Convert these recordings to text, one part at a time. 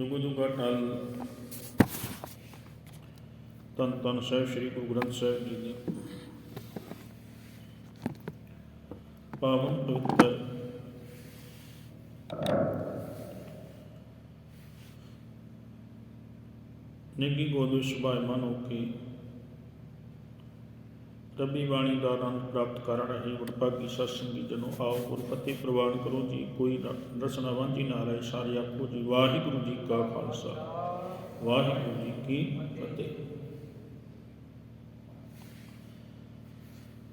ਜੁਗ ਜੁਗਾ ਟਲ ਤਨ ਤਨ ਸਾਹਿਬ, ਸ੍ਰੀ ਗੁਰੂ ਗ੍ਰੰਥ ਸਾਹਿਬ ਜੀ ਦੀ। ਪਾਵਨ ਪਵਿੱਤਰ। ਨਿੱਗੀ ਗੋਦ ਵਿੱਚ ਸੁਭਾਇਮਾਨ ਹੋ ਕੇ ਰੱਬੀ ਬਾਣੀ ਦਾ ਆਨੰਦ ਪ੍ਰਾਪਤ ਕਰ ਰਹੇ ਗੁਰਪਾਗੀ ਸਤਸੰਗੀ ਜਨੋ, ਆਓ ਗੁਰਪਤੀ ਪ੍ਰਵਾਨ ਕਰੋ ਜੀ। ਕੋਈ ਰ- ਰਸਨਾ ਵਾਂਝੀ ਨਾ ਰਹੇ। ਸਾਰੇ ਆਪੋ ਜੀ, ਵਾਹਿਗੁਰੂ ਜੀ ਕਾ ਖਾਲਸਾ। ਵਾਹਿਗੁਰੂ ਜੀ ਕੀ ਫਤਿਹ।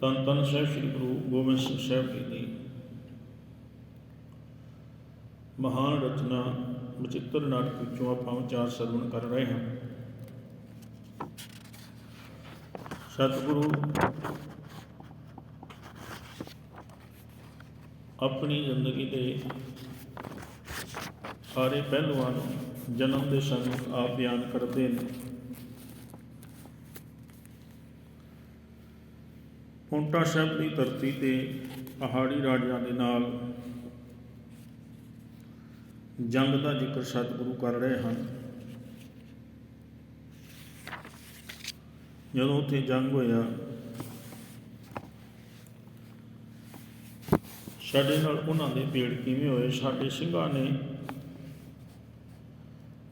ਤਨ ਤਨ ਸਾਹਿਬ ਸ੍ਰੀ ਗੁਰੂ ਗੋਬਿੰਦ ਸਿੰਘ ਸਾਹਿਬ ਜੀ ਦੀ ਮਹਾਨ ਰਚਨਾ ਬਚਿੱਤਰ ਨਾਟਕ ਵਿੱਚੋਂ ਆਪਾਂ ਵਿਚਾਰ ਸਰਵਣ ਕਰ ਰਹੇ ਹਾਂ। ਸਤਿਗੁਰੂ, ਆਪਣੀ ਜ਼ਿੰਦਗੀ ਦੇ ਸਾਰੇ ਪਹਿਲੂਆਂ ਨੂੰ ਜਨਮ ਦੇ ਸਾਨੂੰ ਆਪ ਬਿਆਨ ਕਰਦੇ ਨੇ। ਪੌਂਟਾ ਸਾਹਿਬ ਦੀ ਧਰਤੀ ਤੇ ਪਹਾੜੀ ਰਾਜਿਆਂ ਦੇ ਨਾਲ ਜੰਗ ਦਾ ਜ਼ਿਕਰ ਸਤਿਗੁਰੂ ਕਰ ਰਹੇ ਹਨ। ਜਦੋਂ ਉੱਥੇ ਜੰਗ ਹੋਇਆ, ਸਾਡੇ ਨਾਲ ਉਹਨਾਂ ਦੇ ਪੇੜ ਕਿਵੇਂ ਹੋਏ? ਸਾਡੇ ਸਿੰਘਾਂ ਨੇ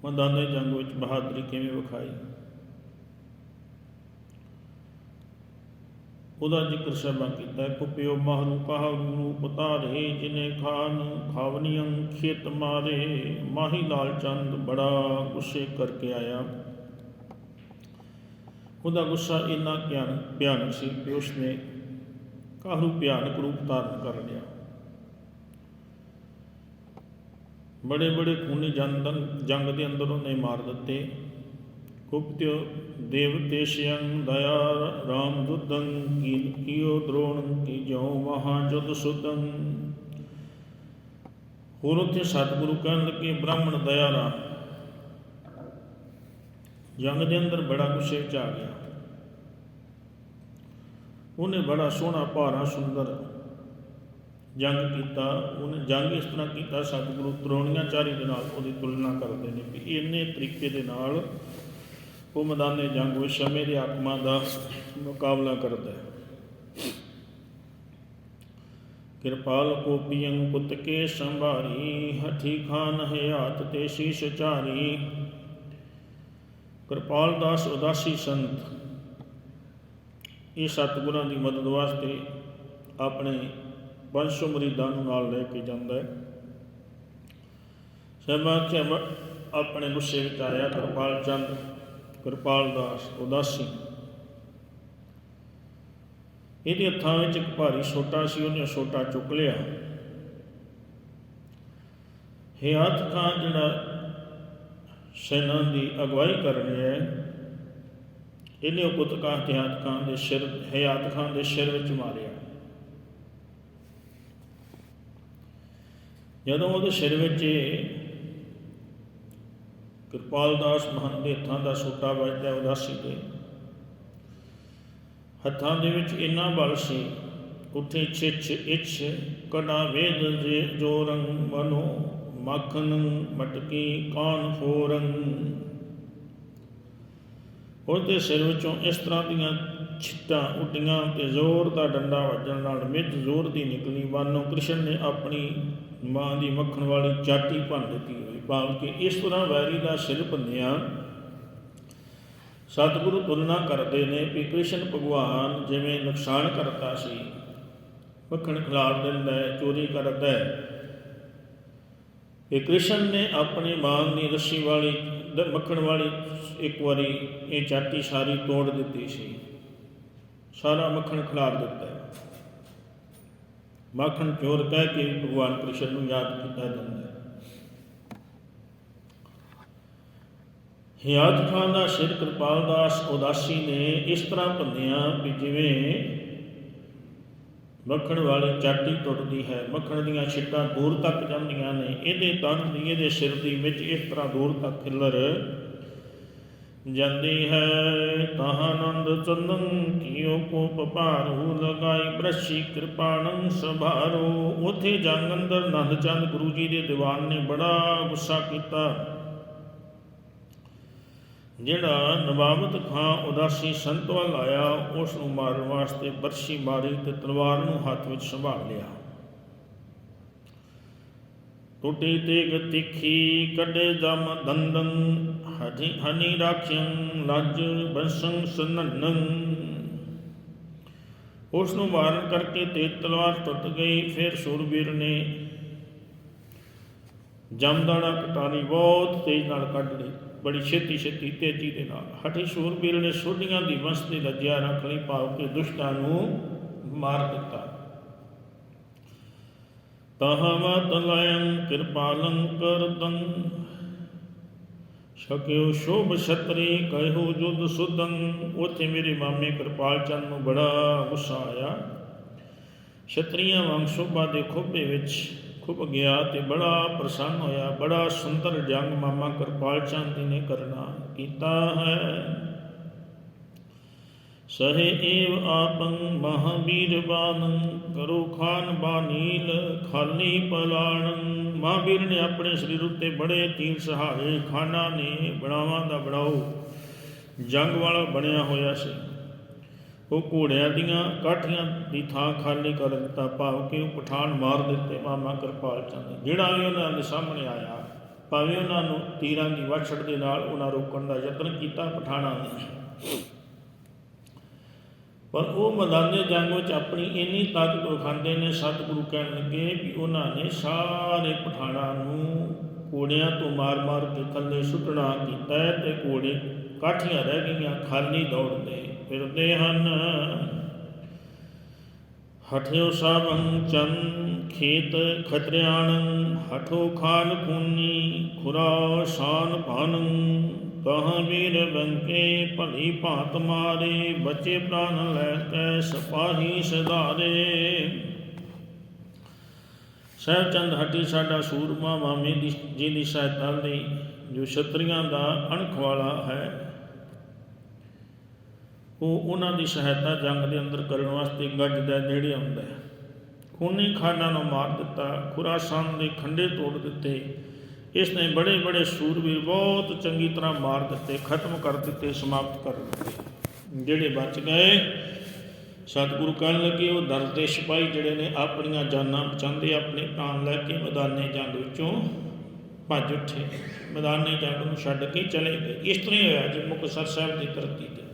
ਮੈਦਾਨੇ ਜੰਗ ਵਿੱਚ ਬਹਾਦਰੀ ਕਿਵੇਂ ਵਿਖਾਈ? ਉਹਦਾ ਜ਼ਿਕਰ ਸਭਾ ਕੀਤਾ ਕੁਪਿਓ ਮਹਰੂ ਕਹਾਰੂ ਰੂਪ ਧਾਰੇ ਜਿਨੇ ਖਾਨ ਖਾਵਨੀਆਂ ਖੇਤ ਮਾਰੇ, ਮਾਹੀ ਲਾਲ ਚੰਦ ਬੜਾ ਗੁੱਸੇ ਕਰਕੇ ਆਇਆ। ਉਹਦਾ ਗੁੱਸਾ ਇੰਨਾ ਭਿਆਨ, ਭਿਆਨਕ ਸੀ ਕਿ ਉਸਨੇ ਕਾਹਰੂ ਭਿਆਨਕ ਰੂਪ ਧਾਰਨ ਕਰ ਲਿਆ। ਬੜੇ ਬੜੇ ਖੂਨੀ ਜੰਗ ਜੰਗ ਦੇ ਅੰਦਰ ਉਹਨੇ ਮਾਰ ਦਿੱਤੇ। ਗੁਪਤਿ ਦੇਵ ਤੇਸ਼ਯੰ ਦਇਆ, ਰਾਮ ਦੁਦੰ ਕੀ ਕੀਓ ਦ੍ਰੋਣ ਕੀ ਜੋ ਮਹਾ ਜੁਦ ਸੁਦੰ ਹੋਰ ਉੱਥੇ ਸਤਿਗੁਰੂ ਕਹਿਣ ਲੱਗੇ, ਬ੍ਰਾਹਮਣ ਦਇਆ ਰਾਮ। ਜੰਗ ਦੇ ਅੰਦਰ ਬੜਾ ਗੁੱਸੇ ਚ ਆ ਗਿਆ। ਉਹਨੇ ਬੜਾ ਸੋਹਣਾ ਭਾਰਾ, ਸੁੰਦਰ ਜੰਗ ਕੀਤਾ। ਉਹਨੇ ਜੰਗ ਇਸ ਤਰ੍ਹਾਂ ਕੀਤਾ, ਸਤਿਗੁਰੂ ਤਰੋਣੀਆਂ ਚਾਰੀ ਦੇ ਨਾਲ ਉਹਦੀ ਤੁਲਨਾ ਕਰਦੇ ਨੇ ਵੀ ਇੰਨੇ ਤਰੀਕੇ ਦੇ ਨਾਲ ਉਹ ਮੈਦਾਨੇ ਜੰਗ ਵਿੱਚ ਸਮੇਂ ਦੇ ਆਤਮਾ ਦਾ ਮੁਕਾਬਲਾ ਕਰਦਾ ਹੈ। ਕਿਰਪਾਲ ਕੋਪੀਆਂ ਪੁੱਤ ਕੇ ਸੰਭਾਰੀ ਹਠੀ ਖਾਨ ਹਯਾਤ ਤੇ ਸ਼ੀਸ਼ ਚਾਰੀ। ਕਿਰਪਾਲ ਦਾਸ ਉਦਾਸੀ ਸੰਤ, ਇਹ ਸਤਿਗੁਰਾਂ ਦੀ ਮਦਦ ਵਾਸਤੇ ਆਪਣੇ ਵੰਸ਼ੋ ਮਰੀਦਾਂ ਨੂੰ ਨਾਲ ਲੈ ਕੇ ਜਾਂਦਾ ਹੈ। ਸਭਾ ਚ ਆਪਣੇ ਗੁੱਸੇ ਵਿੱਚ ਆਇਆ, ਕਿਰਪਾਲ ਚੰਦ, ਕਿਰਪਾਲ ਦਾਸ ਉਦਾਸੀ। ਇਹਦੇ ਹੱਥਾਂ ਵਿੱਚ ਇੱਕ ਭਾਰੀ ਛੋਟਾ ਸੀ, ਉਹਨੇ ਛੋਟਾ ਚੁੱਕ ਲਿਆ। ਹੇ ਹੱਥ ਖਾਂ ਜਿਹੜਾ ਸੈਨਾ ਦੀ ਅਗਵਾਈ ਕਰ ਰਿਹਾ ਹੈ। ਇਹਨੇ ਉਹ ਪੁੱਤ ਕਾ ਖਾਨ ਦੇ ਸਿਰ ਹਿਆਤ ਖਾਨ ਦੇ ਸਿਰ ਵਿੱਚ ਮਾਰਿਆ। ਜਦੋਂ ਉਹਦੇ ਸਿਰ ਵਿੱਚ ਕਿਰਪਾਲ ਦਾਸ ਮਹੰਤ ਦੇ ਹੱਥਾਂ ਦਾ ਸੋਟਾ ਵੱਜਦਾ, ਉਦਾਸੀ ਦੇ ਹੱਥਾਂ ਦੇ ਵਿੱਚ ਇੰਨਾ ਬਲ ਸੀ ਉਠੇ ਛਿਛ ਇਛ ਕਣਾ ਵੇਦ ਜੇ ਜੋਰੰ ਮਨੋ ਮੱਖਨ ਮਟਕੀ ਕਾਨ ਫੋਰੰ ਉਹਦੇ ਸਿਰ ਵਿੱਚੋਂ ਇਸ ਤਰ੍ਹਾਂ ਦੀਆਂ ਛਿੱਟਾਂ ਉੱਡੀਆਂ ਤੇ ਜ਼ੋਰ ਦਾ ਡੰਡਾ ਵੱਜਣ ਨਾਲ ਮਿੱਧ ਜ਼ੋਰ ਦੀ ਨਿਕਲੀ। ਵਾਨੋ ਕ੍ਰਿਸ਼ਨ ਨੇ ਆਪਣੀ ਮਾਂ ਦੀ ਮੱਖਣ ਵਾਲੀ ਚਾਟੀ ਭੰਨ ਦਿੱਤੀ ਹੋਈ। ਭਾਵ ਕਿ ਇਸ ਤਰ੍ਹਾਂ ਵੈਰੀ ਦਾ ਸਿਰ ਭੰਨਿਆ। ਸਤਿਗੁਰੂ ਤੁਲਨਾ ਕਰਦੇ ਨੇ ਕਿ ਕ੍ਰਿਸ਼ਨ ਭਗਵਾਨ ਜਿਵੇਂ ਨੁਕਸਾਨ ਕਰਤਾ ਸੀ। ਮੱਖਣ ਖਿਲਾਰ ਦਿੰਦਾ ਹੈ ਚੋਰੀ ਕਰਦਾ ਹੈ। ਇਹ ਕ੍ਰਿਸ਼ਨ ਨੇ ਆਪਣੀ ਮਾਂ ਦੀ ਰੱਸੀ ਵਾਲੀ ਮੱਖਣ ਵਾਲੀ ਇੱਕ ਵਾਰੀ ਇਹ ਚਾਟੀ ਸਾਰੀ ਤੋੜ ਦਿੱਤੀ ਸੀ। ਸਾਰਾ ਮੱਖਣ ਖਿਲਾਰ ਦਿੱਤਾ। ਮੱਖਣ ਚੋਰ ਕਹਿ ਕੇ ਭਗਵਾਨ ਕ੍ਰਿਸ਼ਨ ਨੂੰ ਯਾਦ ਕੀਤਾ ਜਾਂਦਾ ਹੈ। ਹਿਆਤ ਖਾਨ ਦਾ ਸਿਰ ਕਿਰਪਾਲ ਦਾਸ ਉਦਾਸੀ ਨੇ ਇਸ ਤਰ੍ਹਾਂ ਭੰਨਿਆ ਵੀ ਜਿਵੇਂ ਮੱਖਣ ਵਾਲੀ ਚਾਟੀ ਟੁੱਟਦੀ ਹੈ। ਮੱਖਣ ਦੀਆਂ ਛਿੱਟਾਂ ਦੂਰ ਤੱਕ ਜਾਂਦੀਆਂ ਨੇ। ਇਹਦੇ ਤਨ ਦੀ, ਇਹਦੇ ਸਿਰ ਦੀ ਵਿੱਚ ਇਸ ਤਰ੍ਹਾਂ ਦੂਰ ਤੱਕ ਖਿੱਲਰ ਜਾਂਦੀ ਹੈ। ਤਹਾਨੰਦ ਚੰਦਨ ਕੀਓ ਕੋਪ ਭਾਰੂ ਲਗਾਈ ਬ੍ਰਸ਼ੀ ਕਿਰਪਾਣੰ ਸਭਾਰੋ। ਉਥੇ ਜੰਗ ਅੰਦਰ ਨੰਦ ਚੰਦ ਗੁਰੂ ਜੀ ਦੇ ਦੀਵਾਨ ਨੇ ਬੜਾ ਗੁੱਸਾ ਕੀਤਾ। ਜਿਹੜਾ ਨਵਾਬਤ ਖਾਂ ਉਦਾਸੀ ਸੰਤ ਵੱਲ ਆਇਆ ਉਸ ਨੂੰ ਮਾਰਨ ਵਾਸਤੇ ਬਰਸ਼ੀ ਮਾਰੀ ਤੇ ਤਲਵਾਰ ਨੂੰ ਹੱਥ ਵਿੱਚ ਸੰਭਾਲ ਲਿਆ। ਟੁੱਟੀ ਤੇਗ ਤਿੱਖੀ ਕੱਢੇ ਦਮ ਦੰਦੰ ਹਜੀ ਹਨੀ ਰਾਖਿੰ ਲੱਜ ਬੰਸੰ ਸਨਨੰ। ਉਸ ਨੂੰ ਮਾਰਨ ਕਰਕੇ ਤੇ ਤਲਵਾਰ ਟੁੱਟ ਗਈ, ਫਿਰ ਸੂਰਬੀਰ ਨੇ ਜਮਦਾਣਾ ਕਟਾਰੀ ਬਹੁਤ ਤੇਜ਼ ਨਾਲ ਕੱਢ ਲਈ। ਬੜੀ ਛੇਤੀ ਛੇਤੀ ਤੇਜ਼ੀ ਦੇ ਨਾਲ। ਹਠੀ ਸੂਰਬੀਰ ਨੇ ਸੋਢੀਆਂ ਦੀ ਵੰਸ ਦੀ ਲੱਜਿਆ ਰੱਖ ਲਈ ਭਾਵ ਕਿ ਦੁਸ਼ਟਾਂ ਨੂੰ ਮਾਰ ਦਿੱਤਾ। ਤਹਵਤ ਲਯੰ ਕਿਰਪਾਲੰ ਕਰਦੰ। ਸ਼ਕਿਓ ਸ਼ੋਭ ਛਤਰੀ, ਕਹਿਓ ਜੁਦ ਸੁਦੰ ਉਥੇ ਮੇਰੇ ਮਾਮੇ ਕਿਰਪਾਲ ਚੰਦ ਨੂੰ ਬੜਾ ਗੁੱਸਾ ਆਇਆ। ਛਤਰੀਆਂ ਵਾਂਗ ਸ਼ੋਭਾ ਦੇ ਖੋਭੇ ਵਿੱਚ ਖੁੱਭ ਗਿਆ ਤੇ ਬੜਾ ਪ੍ਰਸੰਨ ਹੋਇਆ, ਬੜਾ ਸੁੰਦਰ ਜੰਗ ਮਾਮਾ ਕਿਰਪਾਲ ਚੰਦ ਜੀ ਨੇ ਕਰਨਾ ਕੀਤਾ ਹੈ। ਸਹੇ ਏਵ ਆਪੰ ਮਹਾਬੀਰ ਬਾਨੰ ਕਰੋ ਖਾਨ ਬਾਨੀਲ, ਖਾਲੀ ਪਲਾਣੰ। ਮਹਾਬੀਰ ਨੇ ਆਪਣੇ ਸਰੀਰ ਉੱਤੇ ਬੜੇ ਤੀਰ ਸਹਾਰੇ ਖਾਨਾ ਨੇ ਬਣਾਵਾਂ ਦਾ ਬਣਾਓ। ਜੰਗ ਵਾਲਾ ਬਣਿਆ ਹੋਇਆ ਸੀ। ਉਹ ਘੋੜਿਆਂ ਦੀਆਂ ਕਾਠੀਆਂ ਦੀ ਥਾਂ ਖਾਲੀ ਕਰ ਦਿੱਤਾ, ਭਾਵ ਕਿ ਉਹ ਪਠਾਨ ਮਾਰ ਦਿੱਤੇ, ਮਾਮਾ ਕਿਰਪਾਲ ਚੰਦ। ਜਿਹੜਾ ਵੀ ਉਹਨਾਂ ਦੇ ਸਾਹਮਣੇ ਆਇਆ, ਭਾਵੇਂ ਉਹਨਾਂ ਨੂੰ ਤੀਰਾਂ ਦੀ ਵਛੜ ਦੇ ਨਾਲ ਉਹਨਾਂ ਰੋਕਣ ਦਾ ਯਤਨ ਕੀਤਾ ਪਠਾਣਾ ਨੇ। ਪਰ ਉਹ ਮੈਦਾਨੇ ਜੰਗ ਵਿੱਚ ਆਪਣੀ ਇੰਨੀ ਤਾਕਤ ਵਿਖਾਉਂਦੇ ਨੇ, ਸਤਿਗੁਰੂ ਕਹਿਣ ਲੱਗੇ ਵੀ ਉਹਨਾਂ ਨੇ ਸਾਰੇ ਪਠਾਣਾ ਨੂੰ ਘੋੜਿਆਂ ਤੋਂ ਮਾਰ-ਮਾਰ ਕੇ ਥੱਲੇ ਸੁੱਟਣਾ ਕੀਤਾ ਹੈ ਤੇ ਘੋੜੇ ਕਾਠੀਆਂ ਰਹਿ ਗਈਆਂ, ਖਾਲੀ ਦੌੜਦੇ ਫਿਰਦੇ ਹਨ। ਹਠਿਓ ਸਾਵੰ ਚੰ ਖੇਤ ਖਤਰਿਆਣੰ, ਹਠੋ ਖਾਨ ਖੂਨੀ, ਖੁਰਾ ਸ਼ਾਨ ਭਾਨੰ। ਕਹਾਂ ਵੀਰ ਬੰਕੇ ਭਲੀ ਭਾਤ ਮਾਰੇ, ਬੱਚੇ ਪ੍ਰਾਨ ਲੈ ਕੇ ਸਪਾਹੀ ਸਦਾਰੇ ਸਹਿਬ ਚੰਦ ਹੱਟੀ ਸਾਡਾ ਸੂਰਮਾ, ਮਾਮੇ ਦੀ ਜੀ ਦੀ ਸਹਾਇਤਾ ਲਈ, ਜੋ ਛਤਰੀਆਂ ਦਾ ਅਣਖ ਵਾਲਾ ਹੈ। ਉਹ ਉਹਨਾਂ ਦੀ ਸਹਾਇਤਾ ਜੰਗ ਦੇ ਅੰਦਰ ਕਰਨ ਵਾਸਤੇ ਗੱਜ ਦੇ ਨੇੜੇ ਆਉਂਦਾ ਹੈ। ਖੂਨੀ ਖਾਨਾਂ ਨੂੰ ਮਾਰ ਦਿੱਤਾ, ਖੁਰਾਸਾਨ ਦੇ ਖੰਡੇ ਤੋੜ ਦਿੱਤੇ। ਇਸ ਨੇ ਬੜੇ ਬੜੇ ਸੂਰਵੀਰ ਬਹੁਤ ਚੰਗੀ ਤਰ੍ਹਾਂ ਮਾਰ ਦਿੱਤੇ, ਖਤਮ ਕਰ ਦਿੱਤੇ, ਸਮਾਪਤ ਕਰ ਦਿੱਤੇ। ਜਿਹੜੇ ਬਚ ਗਏ, ਸਤਿਗੁਰੂ ਕਹਿਣ ਲੱਗੇ, ਉਹ ਦਰਦੇ ਸਿਪਾਹੀ ਜਿਹੜੇ ਨੇ ਆਪਣੀਆਂ ਜਾਨਾਂ ਬਚਾਉਂਦੇ, ਆਪਣੇ ਪ੍ਰਾਣ ਲੈ ਕੇ ਮੈਦਾਨੇ ਜੰਗ ਵਿੱਚੋਂ ਭੱਜ ਉੱਠੇ। ਮੈਦਾਨੇ ਜੰਗ ਨੂੰ ਛੱਡ ਕੇ ਚਲੇ ਗਏ। ਇਸ ਤਰ੍ਹਾਂ ਹੀ ਹੋਇਆ ਜੇ, ਮੁਕਤਸਰ ਸਾਹਿਬ ਦੀ ਧਰਤੀ ਤੇ।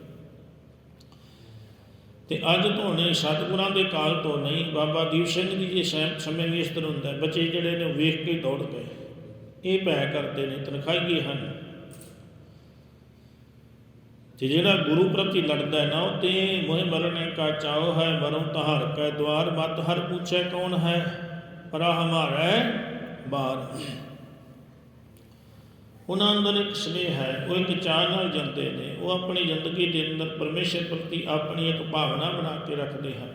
ਤੇ ਅੱਜ ਤੋਂ ਨਹੀਂ ਸਤਿਗੁਰਾਂ ਦੇ ਕਾਲ ਤੋਂ ਨਹੀਂ ਬਾਬਾ ਦੀਪ ਸਿੰਘ ਜੀ ਦੇ ਸਮੇਂ ਵੀ ਇਸ ਤਰ੍ਹਾਂ ਹੁੰਦਾ ਬੱਚੇ ਜਿਹੜੇ ਨੇ ਉਹ ਵੇਖ ਕੇ ਦੌੜ ਗਏ ਇਹ ਭੈ ਕਰਦੇ ਨੇ, ਤਨਖਾਹੀਏ ਹਨ। ਤੇ ਜਿਹੜਾ ਗੁਰੂ ਪ੍ਰਤੀ ਲੜਦਾ ਨਾ, ਉਹ ਤੇ ਮੋਹ ਮਰਨੇ ਕਾ ਚਾਉ ਹੈ, ਮਰਉ ਤਹਾਰ ਕੈ ਦਵਾਰ ਮਤ ਹਰ ਪੁੱਛੇ ਕੌਣ ਹੈ? ਪਰਾ ਹਮਾਰਾ ਬਾਰ ਉਹਨਾਂ ਅੰਦਰ ਇੱਕ ਸਨੇਹ ਹੈ, ਉਹ ਇੱਕ ਚਾਹ ਨਾਲ ਜਾਂਦੇ ਨੇ, ਉਹ ਆਪਣੀ ਜ਼ਿੰਦਗੀ ਦੇ ਅੰਦਰ ਪਰਮੇਸ਼ਰ ਪ੍ਰਤੀ ਆਪਣੀ ਇੱਕ ਭਾਵਨਾ ਬਣਾ ਕੇ ਰੱਖਦੇ ਹਨ।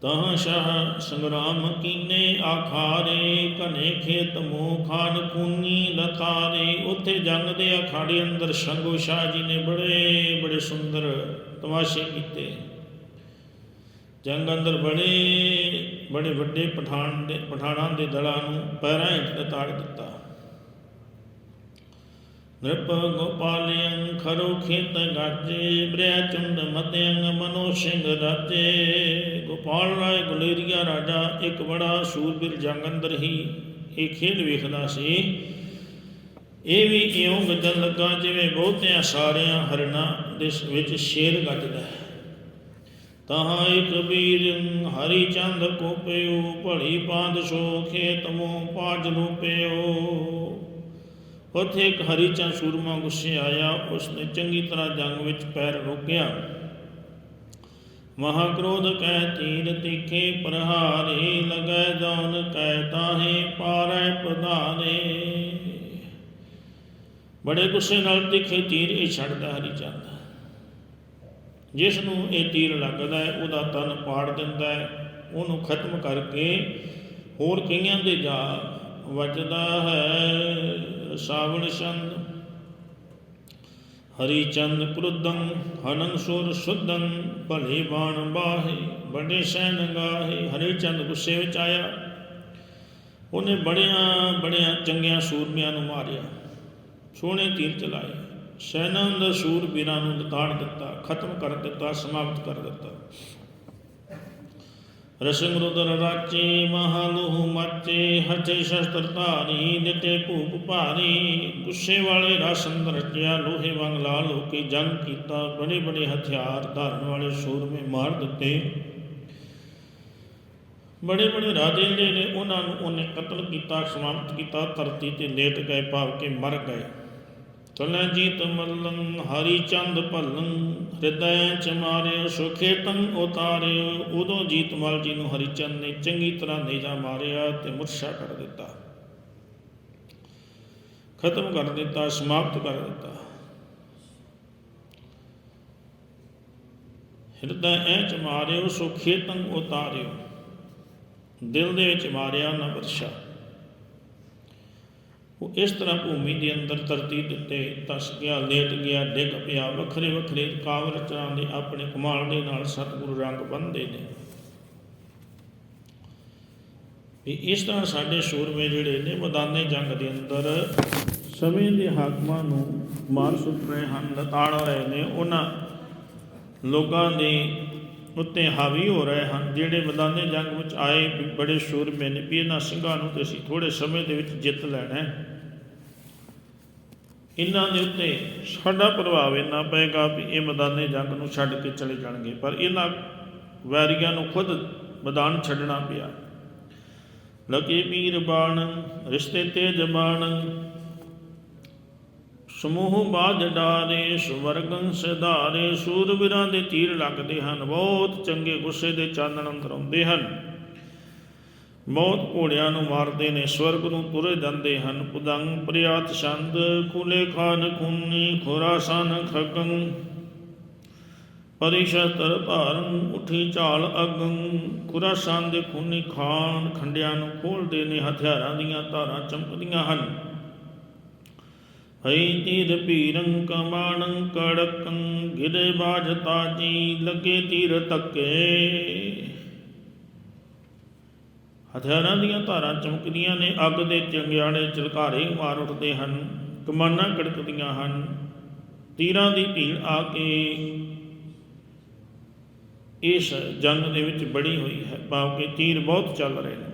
ਤਹਾਂ ਸ਼ਾਹ ਸੰਗਰਾਮ ਕੀਨੇ ਆਖਾਰੇ ਕਨੇ ਖੇਤ ਮੋਹ ਖਾਨ ਖੂਨੀ ਲਥਾਰੇ ਉੱਥੇ ਜੰਗ ਦੇ ਅਖਾੜੇ ਅੰਦਰ ਸ਼ੰਗੋ ਸ਼ਾਹ ਜੀ ਨੇ ਬੜੇ ਬੜੇ ਸੁੰਦਰ ਤਮਾਸ਼ੇ ਕੀਤੇ। ਜੰਗ ਅੰਦਰ ਬੜੇ ਬੜੇ ਵੱਡੇ ਪਠਾਨ ਦੇ, ਪਠਾਨਾਂ ਦੇ ਦਲਾਂ ਨੂੰ ਪੈਰਾਂ ਹੇਠ ਲਤਾੜ ਦਿੱਤਾ। ਨ੍ਰਿਪ ਗੋਪਾਲਿਯੰ ਖਰੋ ਖੇਤ ਗਾਜੇ ਬ੍ਰਿਆ ਚੁੰਡ ਮਤਿਯੰ ਮਨੋ ਸਿੰਘ ਰਾਜੇ। ਗੋਪਾਲ ਰਾਏ ਗੁਲੇਰੀਆ ਰਾਜਾ, ਇੱਕ ਬੜਾ ਸੂਰਬੀਰ ਜੰਗ ਅੰਦਰ ਹੀ ਇਹ ਖੇਡ ਵੇਖਦਾ ਸੀ। ਇਹ ਵੀ ਇਉਂ ਗੱਜਣ ਲੱਗਾ ਜਿਵੇਂ ਬਹੁਤਿਆਂ ਸਾਰਿਆਂ ਹਰਨਾਂ ਦੇ ਵਿੱਚ ਸ਼ੇਰ ਗੱਜਦਾ ਹੈ। ਤਹਾਂ ਇੱਕ ਵੀਰ ਹਰੀ ਚੰਦ ਕੋ ਭਲੀ ਪਾਂਦ ਸੋ ਖੇਤ ਮੋ ਪਾਜ ਰੂਪਿਓ ਉੱਥੇ ਇੱਕ ਹਰੀ ਚੰਦ ਸੂਰਮਾ ਗੁੱਸੇ ਆਇਆ, ਉਸਨੇ ਚੰਗੀ ਤਰ੍ਹਾਂ ਜੰਗ ਵਿੱਚ ਪੈਰ ਰੋਕਿਆ। ਮਹਾ ਕ੍ਰੋਧ ਕਹਿ, ਤੀਰ ਤਿਖੇ ਪ੍ਰਹਾਰੇ, ਲਗੈ ਜੌਨ ਕਹਿ ਤਾਹੇ, ਪਾਰੈ ਪਧਾਰੇ ਬੜੇ ਗੁੱਸੇ ਨਾਲ ਤਿੱਖੇ ਤੀਰ ਇਹ ਛੱਡਦਾ ਹਰੀ ਚੰਦ। ਜਿਸ ਨੂੰ ਇਹ ਤੀਰ ਲੱਗਦਾ ਹੈ, ਉਹਦਾ ਤਨ ਪਾੜ ਦਿੰਦਾ ਹੈ, ਉਹਨੂੰ ਖਤਮ ਕਰਕੇ ਹੋਰ ਕਈਆਂ ਦੇ ਜਾ ਵੱਜਦਾ ਹੈ। ਸਾਵਣ ਚੰਦ, ਹਰੀ ਚੰਦ ਕ੍ਰੁਦੰ ਹਨੰ ਸੁਰ ਸੁਦੰ ਭਲੇ ਬਾਣ ਬਾਹੇ ਬੜੇ ਸੈਨ ਗਾਹੇ। ਹਰੀ ਚੰਦ ਗੁੱਸੇ ਵਿੱਚ ਆਇਆ, ਉਹਨੇ ਬੜਿਆਂ ਬੜਿਆਂ ਚੰਗਿਆਂ ਸੂਰਮਿਆਂ ਨੂੰ ਮਾਰਿਆ, ਸੋਹਣੇ ਤੀਰ ਚਲਾਏ। ਸੈਨਾ ਦਾ ਸੂਰਬੀਰਾਂ ਨੂੰ ਲਤਾੜ ਦਿੱਤਾ, ਖਤਮ ਕਰ ਦਿੱਤਾ, ਸਮਾਪਤ ਕਰ ਦਿੱਤਾ। ਰਸਮ ਰਾਚੇ, ਮਹਾਲੋਹ ਮਾਚੇ ਹੱਥੇ ਸ਼ਸਤਰ ਧਾਰੀ ਦਿੱਤੇ ਭੂਪ ਭਾਰੀ, ਗੁੱਸੇ ਵਾਲੇ ਰਸਮ ਰਚਿਆ, ਲੋਹੇ ਵਾਂਗ ਲਾਲ ਹੋ ਕੇ ਜੰਗ ਕੀਤਾ, ਬੜੇ ਬੜੇ ਹਥਿਆਰ ਧਾਰਨ ਵਾਲੇ ਸੂਰਮੇ ਮਾਰ ਦਿੱਤੇ। ਬੜੇ ਬੜੇ ਰਾਜੇ ਜਿਹੜੇ ਨੇ, ਉਹਨਾਂ ਨੂੰ ਉਹਨੇ ਕਤਲ ਕੀਤਾ, ਸਮਾਪਤ ਕੀਤਾ, ਧਰਤੀ ਤੇ ਲੇਟ ਗਏ, ਭਾਵ ਕੇ ਮਰ ਗਏ। ਤਲੈ ਜੀਤ ਮੱਲੰ, ਹਰੀ ਚੰਦ ਭੱਲੰ ਹਿਰਦੈ ਚ ਮਾਰਿਓ, ਸੁਖੇ ਤੰ ਉਤਾਰਿਓ, ਉਦੋਂ ਜੀਤ ਜੀਤਮਲ ਜੀ ਨੂੰ ਹਰੀ ਚੰਦ ਨੇ ਚੰਗੀ ਤਰ੍ਹਾਂ ਨੇਜਾ ਮਾਰਿਆ ਤੇ ਮੁਰਸ਼ਾ ਕਰ ਦਿੱਤਾ। ਖਤਮ ਕਰ ਦਿੱਤਾ, ਸਮਾਪਤ ਕਰ ਦਿੱਤਾ। ਹਿਰਦੈ ਐ ਚ ਮਾਰਿਓ, ਸੁਖੇ ਤੰ ਉਤਾਰਿਓ। ਦਿਲ ਦੇ ਵਿੱਚ ਮਾਰਿਆ ਨਾ ਵਰਸ਼ਾ। ਇਸ ਤਰ੍ਹਾਂ ਭੂਮੀ ਦੇ ਅੰਦਰ ਧਰਤੀ ਦਿੱਤੇ ਤਸ ਗਿਆ, ਲੇਟ ਗਿਆ, ਡਿੱਗ ਪਿਆ, ਵੱਖਰੇ ਵੱਖਰੇ ਕਾਵ ਰਚਨਾ ਦੇ ਆਪਣੇ ਕਮਾਲ ਦੇ ਨਾਲ ਸਤਿਗੁਰੂ ਰੰਗ ਬੰਨਦੇ ਨੇ। ਵੀ ਇਸ ਤਰ੍ਹਾਂ ਸਾਡੇ ਸੂਰਮੇ ਜਿਹੜੇ ਨੇ ਮੈਦਾਨੇ ਜੰਗ ਦੇ ਅੰਦਰ ਸਮੇਂ ਦੇ ਹਾਕਮਾਂ ਨੂੰ ਮਾਰ ਸੁੱਟ ਰਹੇ ਹਨ, ਲਤਾੜ ਰਹੇ ਨੇ। ਉਹਨਾਂ ਲੋਕਾਂ ਦੇ ਉੱਤੇ ਹਾਵੀ ਹੋ ਰਹੇ ਹਨ, ਜਿਹੜੇ ਮੈਦਾਨੇ ਜੰਗ ਵਿੱਚ ਆਏ ਵੀ ਬੜੇ ਸੂਰਮੇ ਨੇ, ਵੀ ਇਹਨਾਂ ਸਿੰਘਾਂ ਨੂੰ ਤੇ ਅਸੀਂ ਥੋੜੇ ਸਮੇਂ ਦੇ ਵਿੱਚ ਜਿੱਤ ਲੈਣਾ ਹੈ। ਇਹਨਾਂ ਦੇ ਉੱਤੇ ਸਾਡਾ ਪ੍ਰਭਾਵ ਇੰਨਾ ਪਏਗਾ ਵੀ ਇਹ ਮੈਦਾਨੇ ਜੰਗ ਨੂੰ ਛੱਡ ਕੇ ਚਲੇ ਜਾਣਗੇ। ਪਰ ਇਹਨਾਂ ਵੈਰੀਆਂ ਨੂੰ ਖੁਦ ਮੈਦਾਨ ਛੱਡਣਾ ਪਿਆ। ਲਗੇ ਵੀਰ ਬਾਣ, ਰਿਸ਼ਤੇ ਤੇ ਜਬਾਨ ਸਮੂਹ ਬਾਜ ਡਾਰੇ ਸੁਵਰਗੰ ਸਿਧਾਰੇ ਸੂਰਬੀਰਾਂ ਦੇ ਤੀਰ ਲੱਗਦੇ ਹਨ, ਬਹੁਤ ਚੰਗੇ ਗੁੱਸੇ ਦੇ ਚਾਨਣ ਅੰਦਰ ਆਉਂਦੇ ਹਨ। ਮੌਤ ਘੋੜਿਆਂ ਨੂੰ ਮਾਰਦੇ ਨੇ, ਸਵਰਗ ਨੂੰ ਤੁਰੇ ਜਾਂਦੇ ਹਨ। ਪੁਦੰਗ ਪ੍ਰਿਆਤ ਛੰਦ, ਖੁਲੇ ਖਾਨ ਖੁੰਨੀ ਖੁਰਾਸਨ ਖਗੰ ਪਰਿਸ਼ਤਰ ਧਾਰਨ ਉਠੀ ਝਾਲ ਅਗੰ। ਖੁਰਾਸਾਨ ਦੇ ਖੂਨੀ ਖਾਨ ਖੰਡਿਆਂ ਨੂੰ ਖੋਲਦੇ ਨੇ, ਹਥਿਆਰਾਂ ਦੀਆਂ ਧਾਰਾਂ ਚਮਕਦੀਆਂ ਹਨ। ਹਈ ਤੀਰ ਪੀਰੰ ਕਮਾਣੰ ਕੜਕੰ ਗਿਰੇ ਬਾਜ ਤਾਜੀ, ਲੱਗੇ ਤੀਰ ਤੱਕੇ ਹਥਿਆਰਾਂ ਦੀਆਂ ਧਾਰਾਂ ਚਮਕਦੀਆਂ ਨੇ, ਅੱਗ ਦੇ ਚੰਗਿਆੜੇ ਚਲਕਾਰੇ ਮਾਰ ਉੱਠਦੇ ਹਨ, ਕਮਾਨਾਂ ਕੜਕਦੀਆਂ ਹਨ, ਤੀਰਾਂ ਦੀ ਭੀੜ ਆ ਕੇ ਇਸ ਜੰਗ ਦੇ ਵਿੱਚ ਬੜੀ ਹੋਈ ਹੈ। ਭਾਵ ਕਿ ਤੀਰ ਬਹੁਤ ਚੱਲ ਰਹੇ ਨੇ।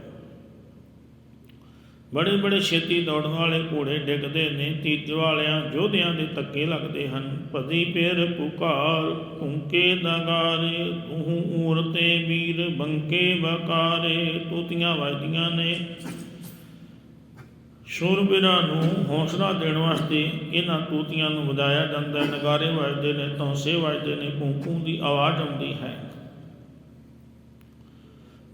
ਬੜੇ ਬੜੇ ਛੇਤੀ ਦੌੜਨ ਵਾਲੇ ਘੋੜੇ ਡਿੱਗਦੇ ਨੇ, ਤੀਜ ਵਾਲਿਆਂ ਯੋਧਿਆਂ ਦੇ ਧੱਕੇ ਲੱਗਦੇ ਹਨ। ਭਦੀ ਪੇਰ ਪੁਕਾਰ ਕੁੰਕੇ ਦਗਾਰੇ ਤੂੰ ਊਰਤੇ ਵੀਰ ਬੰਕੇ ਵਕਾਰੇ, ਤੂਤੀਆਂ ਵੱਜਦੀਆਂ ਨੇ। ਸ਼ੂਰਬੀਰਾਂ ਨੂੰ ਹੌਸਲਾ ਦੇਣ ਵਾਸਤੇ ਇਹਨਾਂ ਤੂਤੀਆਂ ਨੂੰ ਵਜਾਇਆ ਜਾਂਦਾ ਹੈ। ਨਗਾਰੇ ਵੱਜਦੇ ਨੇ, ਤੌਂਸੇ ਵੱਜਦੇ ਨੇ ਕੂਕੂ ਦੀ ਆਵਾਜ਼ ਆਉਂਦੀ ਹੈ।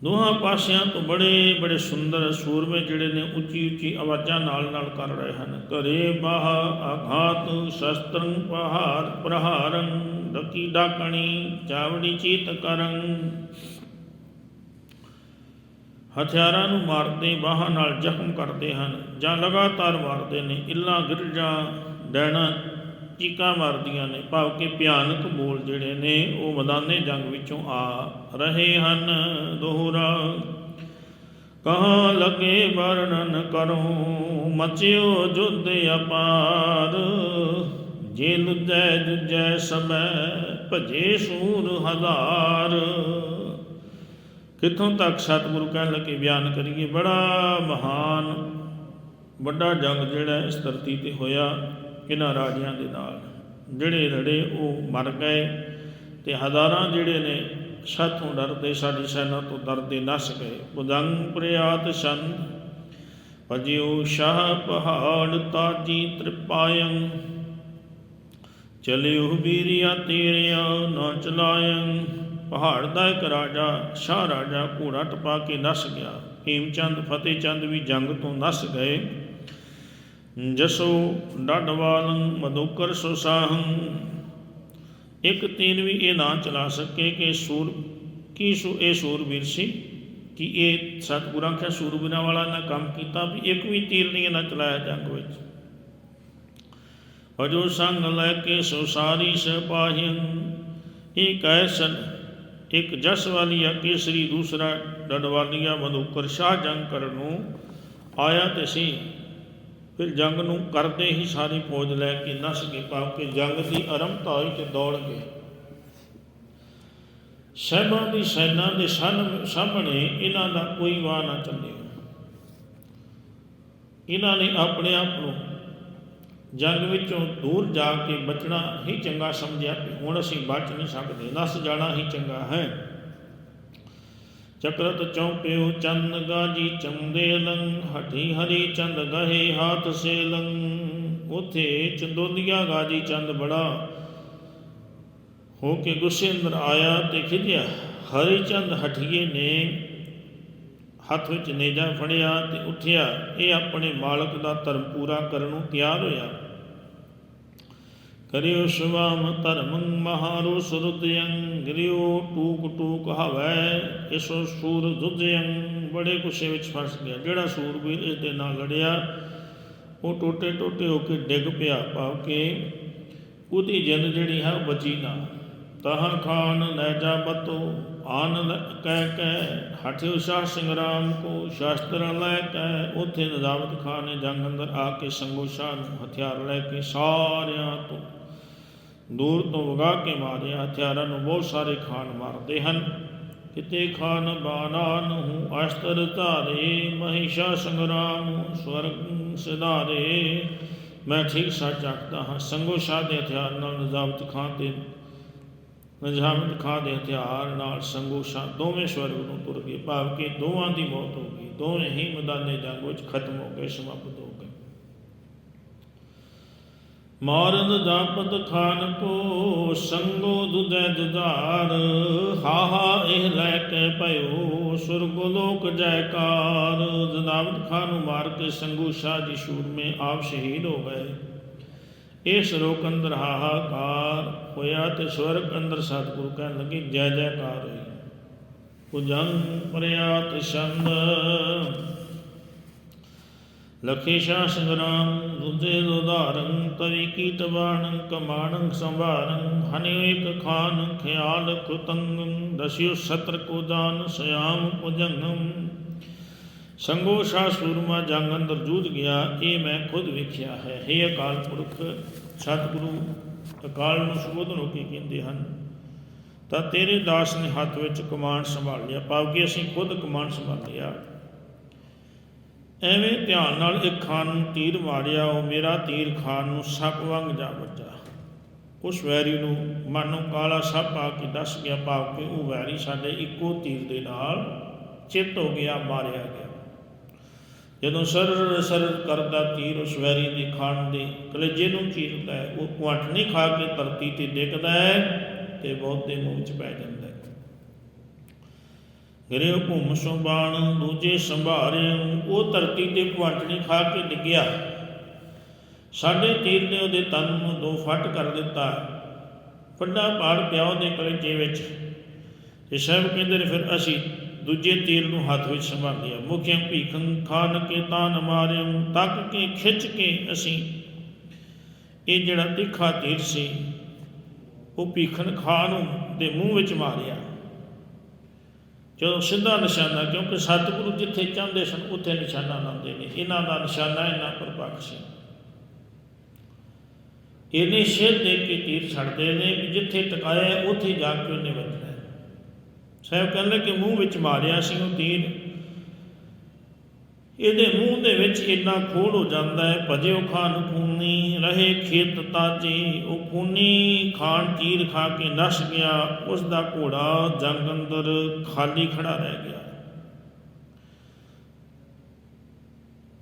ਦੋਹਾਂ ਪਾਸਿਆਂ ਤੋਂ ਬੜੇ ਬੜੇ ਸੁੰਦਰ ਸੂਰਮੇ ਜਿਹੜੇ ਨੇ ਉੱਚੀ ਉੱਚੀ ਆਵਾਜ਼ਾਂ ਨਾਲ ਨਾਲ ਕਰ ਰਹੇ ਹਨ। ਘਰੇ ਬਾਹ ਆਘਾਤ, ਸ਼ਸਤਰੰ ਪਹਾਰ ਪ੍ਰਹਾਰੰ, ਡਕੀ ਡਾਕਣੀ, ਚਾਵੜੀ ਚੀਤ ਕਰੰ। ਹਥਿਆਰਾਂ ਨੂੰ ਮਾਰਦੇ, ਬਾਹਾਂ ਨਾਲ ਜ਼ਖਮ ਕਰਦੇ ਹਨ ਜਾਂ ਲਗਾਤਾਰ ਮਾਰਦੇ ਨੇ ਇੱਲਾਂ ਗਿਰਜਾਂ, ਡੈਣਾ ਚੀਕਾਂ ਮਾਰਦੀਆਂ ਨੇ, ਭਾਵ ਕਿ ਭਿਆਨਕ ਬੋਲ ਜਿਹੜੇ ਨੇ, ਉਹ ਮੈਦਾਨੇ ਜੰਗ ਵਿੱਚੋਂ ਆ ਰਹੇ ਹਨ। ਦੋਹਰਾ, ਕਹਾਂ ਲਗੇ ਵਰਣਨ ਕਰੋ, ਮਚਿਓ ਜੁਦ ਅਪਾਰ। ਜੇ ਲੁਜੈ ਜੁਜੈ ਸਮੈ ਭਜੇ ਸੂਰ ਹਜ਼ਾਰ। ਕਿੱਥੋਂ ਤੱਕ ਸਤਿਗੁਰੂ ਕਹਿਣ ਲੱਗੇ, ਬਿਆਨ ਕਰੀਏ, ਬੜਾ ਮਹਾਨ, ਵੱਡਾ ਜੰਗ ਜਿਹੜਾ ਇਸ ਧਰਤੀ ਤੇ ਹੋਇਆ। ਇਹਨਾਂ ਰਾਜਿਆਂ ਦੇ ਨਾਲ। ਜਿਹੜੇ ਰੜੇ ਉਹ ਮਰ ਗਏ ਤੇ ਹਜ਼ਾਰਾਂ ਜਿਹੜੇ ਨੇ ਸਾਥੋਂ ਡਰਦੇ, ਸਾਡੀ ਸੈਨਾ ਤੋਂ ਡਰਦੇ ਨਸ ਗਏ। ਬੁਦੰਗ ਪ੍ਰਿਆਤ ਸੰਤ ਭਜਿਓ ਸ਼ਾਹ ਪਹਾੜ ਤਾਜੀ ਤ੍ਰਿਪਾਇੰ ਚਲਿਓ ਵੀਰਿਆ ਤੇਰਿਆ ਨਾ ਚਲਾਇੰ। ਪਹਾੜ ਦਾ ਇੱਕ ਰਾਜਾ, ਸ਼ਾਹ ਰਾਜਾ ਘੋੜਾ ਟਪਾ ਕੇ ਨਸ ਗਿਆ। ਹੇਮਚੰਦ ਫਤਿਹ ਚੰਦ ਵੀ ਜੰਗ ਤੋਂ ਨਸ ਗਏ। ਜਸੋ ਡਡਵਾਲੰ ਮਧੋਕਰ ਸੁਸਾਹੰ ਇੱਕ ਤੀਰ ਵੀ ਇਹ ਨਾ ਚਲਾ ਸਕੇ ਕਿ ਸੂਰ, ਕੀ ਸੂ, ਇਹ ਸੂਰਬੀਰ ਸੀ ਕਿ ਇਹ ਸਤਿਗੁਰਾਂ ਖਿਆ ਸੂਰਬੀਰਾਂ ਵਾਲਾ ਨਾ ਕੰਮ ਕੀਤਾ ਵੀ ਇੱਕ ਵੀ ਤੀਰ ਨਹੀਂ ਨਾ ਚਲਾਇਆ ਜੰਗ ਵਿੱਚ। ਹਜੋ ਸੰਗ ਲੈ ਕੇ ਸੁਸਾਰੀ ਸਿਪਾਹੀਆਂ ਇਹ ਸਨ, ਇੱਕ ਜਸ ਵਾਲੀਆ ਕੇਸਰੀ ਦੂਸਰਾ ਡਡਵਾਲੀਆ ਮਧੋਕਰ ਸ਼ਾਹ ਜੰਗ ਕਰਨ ਨੂੰ ਆਇਆ ਤੇ ਸੀ। ਫਿਰ ਜੰਗ ਨੂੰ ਕਰਦੇ ਹੀ ਸਾਰੀ ਫੌਜ ਲੈ ਕੇ ਨਸ ਗਏ ਭਾਵ ਕੇ ਜੰਗ ਦੀ ਆਰੰਭਤਾ ਹੋਈ ਤੇ ਦੌੜ ਗਏ। ਸਹਿਬਾਂ ਦੀ ਸੈਨਾ ਦੇ ਸਾਹਮ- ਸਾਹਮਣੇ ਇਹਨਾਂ ਦਾ ਕੋਈ ਵਾਹ ਨਾ ਚੱਲਿਆ ਇਹਨਾਂ ਨੇ ਆਪਣੇ ਆਪ ਨੂੰ ਜੰਗ ਵਿੱਚੋਂ ਦੂਰ ਜਾ ਕੇ ਬਚਣਾ ਹੀ ਚੰਗਾ ਸਮਝਿਆ ਹੁਣ ਅਸੀਂ ਬਚ ਨਹੀਂ ਸਕਦੇ, ਨਸ ਜਾਣਾ ਹੀ ਚੰਗਾ ਹੈ। ਚਕਰਤ ਚੌਪਿਓ ਚੰਦ ਗਾਜੀ ਚੰਦੇ ਲੰ, ਹਠੀ ਹਰੀ ਚੰਦ ਗਹੇ ਹਾਥ ਸੇ ਲੰ। ਉਥੇ ਚੰਦੋਲੀਆ ਗਾਜੀ ਚੰਦ ਬੜਾ ਹੋ ਕੇ ਗੁੱਸੇ ਅੰਦਰ ਆਇਆ ਤੇ ਖਿਜਿਆ ਹਰੀ ਚੰਦ ਹਠੀਏ ਨੇ ਹੱਥ ਵਿੱਚ ਨੇਜਾ ਫੜਿਆ ਤੇ ਉੱਠਿਆ, ਇਹ ਆਪਣੇ ਮਾਲਕ ਦਾ ਧਰਮ ਪੂਰਾ ਕਰਨ ਨੂੰ ਤਿਆਰ ਹੋਇਆ। ਕਰਿਓ ਸ਼ਿਵਾਮ ਧਰਮੰ ਮਹਾਰੋ ਸੁਰਦਯੰ ਗਰਿਓ ਟੂਕ ਟੂਕ ਹਵੈ, ਇਸੋ ਸੂਰ ਦੁਜਯੰ। ਬੜੇ ਗੁੱਸੇ ਵਿੱਚ ਫਸ ਗਿਆ। ਜਿਹੜਾ ਸੂਰਬੀਰ ਇਸ ਦੇ ਨਾਲ ਲੜਿਆ, ਉਹ ਟੋਟੇ ਟੋਟੇ ਹੋ ਕੇ ਡਿੱਗ ਪਿਆ, ਭਾਵ ਕਿ ਉਹਦੀ ਜਿੰਦ ਜਿਹੜੀ ਹੈ ਉਹ ਬਚੀ ਨਾ। ਤਹਾਂ ਖਾਨ ਨੈਜਾ ਬਤੋ ਆਨੰਦ ਕਹਿ ਕਹਿ, ਹਠਿਓ ਸ਼ਾਹ ਸੰਗਰਾਮ ਕੋ ਸ਼ਾਸਤਰ ਲੈ ਕਹਿ, ਉਥੇ ਨਜ਼ਾਮਤ ਖਾਨ ਨੇ ਜੰਗ ਅੰਦਰ ਆ ਕੇ ਸੰਗੋ ਸ਼ਾਹ ਨੂੰ ਹਥਿਆਰ ਲੈ ਕੇ ਸਾਰਿਆਂ ਤੋਂ ਦੂਰ ਤੋਂ ਵਗਾ ਕੇ ਮਾਰਿਆ। ਹਥਿਆਰਾਂ ਨੂੰ ਬਹੁਤ ਸਾਰੇ ਖਾਨ ਮਾਰਦੇ ਹਨ। ਕਿਤੇ ਖਾਨ ਬਾਨਾ ਨੂੰ ਅਸਤਰ ਧਾਰੇ ਮਹਿਸ਼ਾ ਸੰਗਰਾਮ ਸਵਰਗ ਸਿਧਾਰੇ। ਮੈਂ ਠੀਕ ਸੱਚ ਆਖਦਾ ਹਾਂ, ਸੰਗੋ ਸ਼ਾਹ ਦੇ ਹਥਿਆਰ ਨਾਲ ਨਜ਼ਾਮਤ ਖਾਨ ਤੇ ਨਜ਼ਾਮਤ ਖਾਨ ਦੇ ਹਥਿਆਰ ਨਾਲ ਸੰਗੋ ਸ਼ਾਹ ਦੋਵੇਂ ਸਵਰਗ ਨੂੰ ਤੁਰ ਗਏ, ਭਾਵ ਕਿ ਦੋਵਾਂ ਦੀ ਮੌਤ ਹੋ ਗਈ। ਦੋਵੇਂ ਹੀ ਮੈਦਾਨੇ ਜੰਗ ਵਿੱਚ ਖਤਮ ਹੋ ਗਏ, ਸਮਾਪਤ ਹੋ ਗਏ। ਮਾਰਨ ਜਾਪਤ ਖਾਨ ਕੋ ਸੰਗੋ ਦੁਦੈ ਜੁਝਾਰ ਹਾਹਾ ਇਹ ਲੈ ਕੇ ਭਇਓ, ਸੁਰਗ ਲੋਕ ਜੈਕਾਰ। ਜਨਾਬਤ ਖਾਨ ਨੂੰ ਮਾਰ ਕੇ ਸੰਗੂ ਸ਼ਾਹ ਜੀ ਸ਼ੂਰਮੇ ਆਪ ਸ਼ਹੀਦ ਹੋ ਗਏ। ਇਸ ਰੋਕ ਅੰਦਰ ਹਾਹਾਕਾਰ ਹੋਇਆ ਤੇ ਸਵਰਗ ਅੰਦਰ ਸਤਿਗੁਰੂ ਕਹਿਣ ਲੱਗੇ, ਜੈ ਜੈਕਾਰ ਹੋਈ। ਉਜੰ ਪ੍ਰਿਆਤ ਛੰਦ। ਲਖੇ ਸ਼ਾ ਸੰਗਰਾਮ ਦੁਦੇ ਦੁਧਾਰੰ ਤਵੀ ਕੀਟ ਬਾਣੰ, ਕਮਾਣੰ ਸੰਭਾਰੰ ਹਨਿ ਖਾਨ, ਖਿਆਲ ਖੁਤੰਗੰ, ਦਸਿਓ ਸਤਰ ਕੋ ਦਾਨ ਸਿਆਮ ਭੁਜੰਗੰ। ਸੰਗੋ ਸ਼ਾ ਸੂਰਮਾ ਜੰਗ ਅੰਦਰ ਜੂਝ ਗਿਆ, ਇਹ ਮੈਂ ਖੁਦ ਵੇਖਿਆ ਹੈ। हे ਅਕਾਲ ਪੁਰਖ, ਸਤਿਗੁਰੂ, ਅਕਾਲ ਨੂੰ ਸੰਬੋਧਨ ਹੋ ਕੇ ਕਹਿੰਦੇ ਹਨ, ਤਾਂ ਤੇਰੇ ਦਾਸ ਨੇ ਹੱਥ ਵਿੱਚ ਕਮਾਂਡ ਸੰਭਾਲ ਲਿਆ, ਭਾਵ ਕਿ ਅਸੀਂ ਖੁਦ ਕਮਾਂਡ ਸੰਭਾਲ ਲਿਆ। ਐਵੇਂ ਧਿਆਨ ਨਾਲ ਇੱਕ ਖਾਨ ਨੂੰ ਤੀਰ ਮਾਰਿਆ, ਉਹ ਮੇਰਾ ਤੀਰ ਖਾਨ ਨੂੰ ਸੱਪ ਵਾਂਗ ਜਾ ਵੱਜਾ। ਉਸ ਵੈਰੀ ਨੂੰ ਮਨੋਂ ਕਾਲਾ ਸੱਪ ਆ ਕੇ ਦੱਸ ਗਿਆ, ਭਾਵ ਕਿ ਉਹ ਵੈਰੀ ਸਾਡੇ ਇੱਕੋ ਤੀਰ ਦੇ ਨਾਲ ਚਿੱਤ ਹੋ ਗਿਆ, ਮਾਰਿਆ ਗਿਆ। ਜਦੋਂ ਸਰ ਸਰ ਕਰਦਾ ਤੀਰ, ਉਸ ਵੈਰੀ ਦੇ ਖਾਣ ਦੇ ਕਲੇਜੇ ਨੂੰ ਚੀਰਦਾ ਹੈ, ਉਹ ਕੁਆਟਣੀ ਖਾ ਕੇ ਧਰਤੀ ਤੇ ਡਿੱਗਦਾ ਹੈ ਤੇ ਬਹੁਤ ਦੇ ਮੂੰਹ ਵਿੱਚ ਪੈ ਜਾਂਦਾ ਹੈ। ਗਰਿਓ ਭੂਮ ਸੋ ਬਾਣ ਦੂਜੇ ਸੰਭਾਰੇ, ਉਹ ਧਰਤੀ ਤੇ ਕੁਆਟਣੀ ਖਾ ਕੇ ਡਿੱਗਿਆ। ਸਾਡੇ ਤੀਰ ਨੇ ਉਹਦੇ ਤਨ ਨੂੰ ਦੋ ਫੱਟ ਕਰ ਦਿੱਤਾ। ਵੱਡਾ ਪਾੜ ਪਿਆ ਉਹਦੇ ਕਲੇਜੇ ਵਿੱਚ। ਤੇ ਸਾਹਿਬ ਕਹਿੰਦੇ ਨੇ, ਫਿਰ ਅਸੀਂ ਦੂਜੇ ਤੀਰ ਨੂੰ ਹੱਥ ਵਿੱਚ ਸੰਭਾਲ ਲਿਆ ਮੁਖਿਆ ਭੀਖੰ ਖਾਨ ਕੇ ਤਾਨ ਮਾਰਿਓ ਤੱਕ ਕੇ ਖਿੱਚ ਕੇ ਅਸੀਂ ਇਹ ਜਿਹੜਾ ਤਿੱਖਾ ਤੀਰ ਸੀ, ਉਹ ਭੀਖਨ ਖਾਨ ਨੂੰ ਦੇ ਮੂੰਹ ਵਿੱਚ ਮਾਰਿਆ। ਜਦੋਂ ਸਿੱਧਾ ਨਿਸ਼ਾਨਾ, ਕਿਉਂਕਿ ਸਤਿਗੁਰੂ ਜਿੱਥੇ ਚਾਹੁੰਦੇ ਸਨ, ਉੱਥੇ ਨਿਸ਼ਾਨਾ ਲਾਉਂਦੇ ਨੇ। ਇਹਨਾਂ ਦਾ ਨਿਸ਼ਾਨਾ, ਇਹਨਾਂ ਪਰਪੱਕ ਸੀ। ਇਹਨੇ ਸ਼ੇਰ ਦੇ ਕੇ ਤੀਰ ਛੱਡਦੇ ਨੇ ਵੀ ਜਿੱਥੇ ਟਿਕਾਇਆ, ਉੱਥੇ ਜਾ ਕੇ ਉਹਨੇ ਵੱਜਣਾ। ਸਾਹਿਬ ਕਹਿੰਦੇ ਕਿ ਮੂੰਹ ਵਿੱਚ ਮਾਰਿਆ ਸੀ ਉਹ ਤੀਰ। ਇਹਦੇ ਮੂੰਹ ਦੇ ਵਿੱਚ ਇੰਨਾ ਖੋੜ ਹੋ ਜਾਂਦਾ ਹੈ ਭਜਿਓ ਖਾਨ ਖੂਨੀ, ਰਹੇ ਖੇਤ ਤਾਜੀ, ਉਹ ਖੂਨੀ ਖਾਨ ਤੀਰ ਖਾ ਕੇ ਨਸ ਗਿਆ, ਉਸ ਦਾ ਘੋੜਾ ਜੰਗ ਅੰਦਰ ਖਾਲੀ ਖੜਾ ਰਹਿ ਗਿਆ।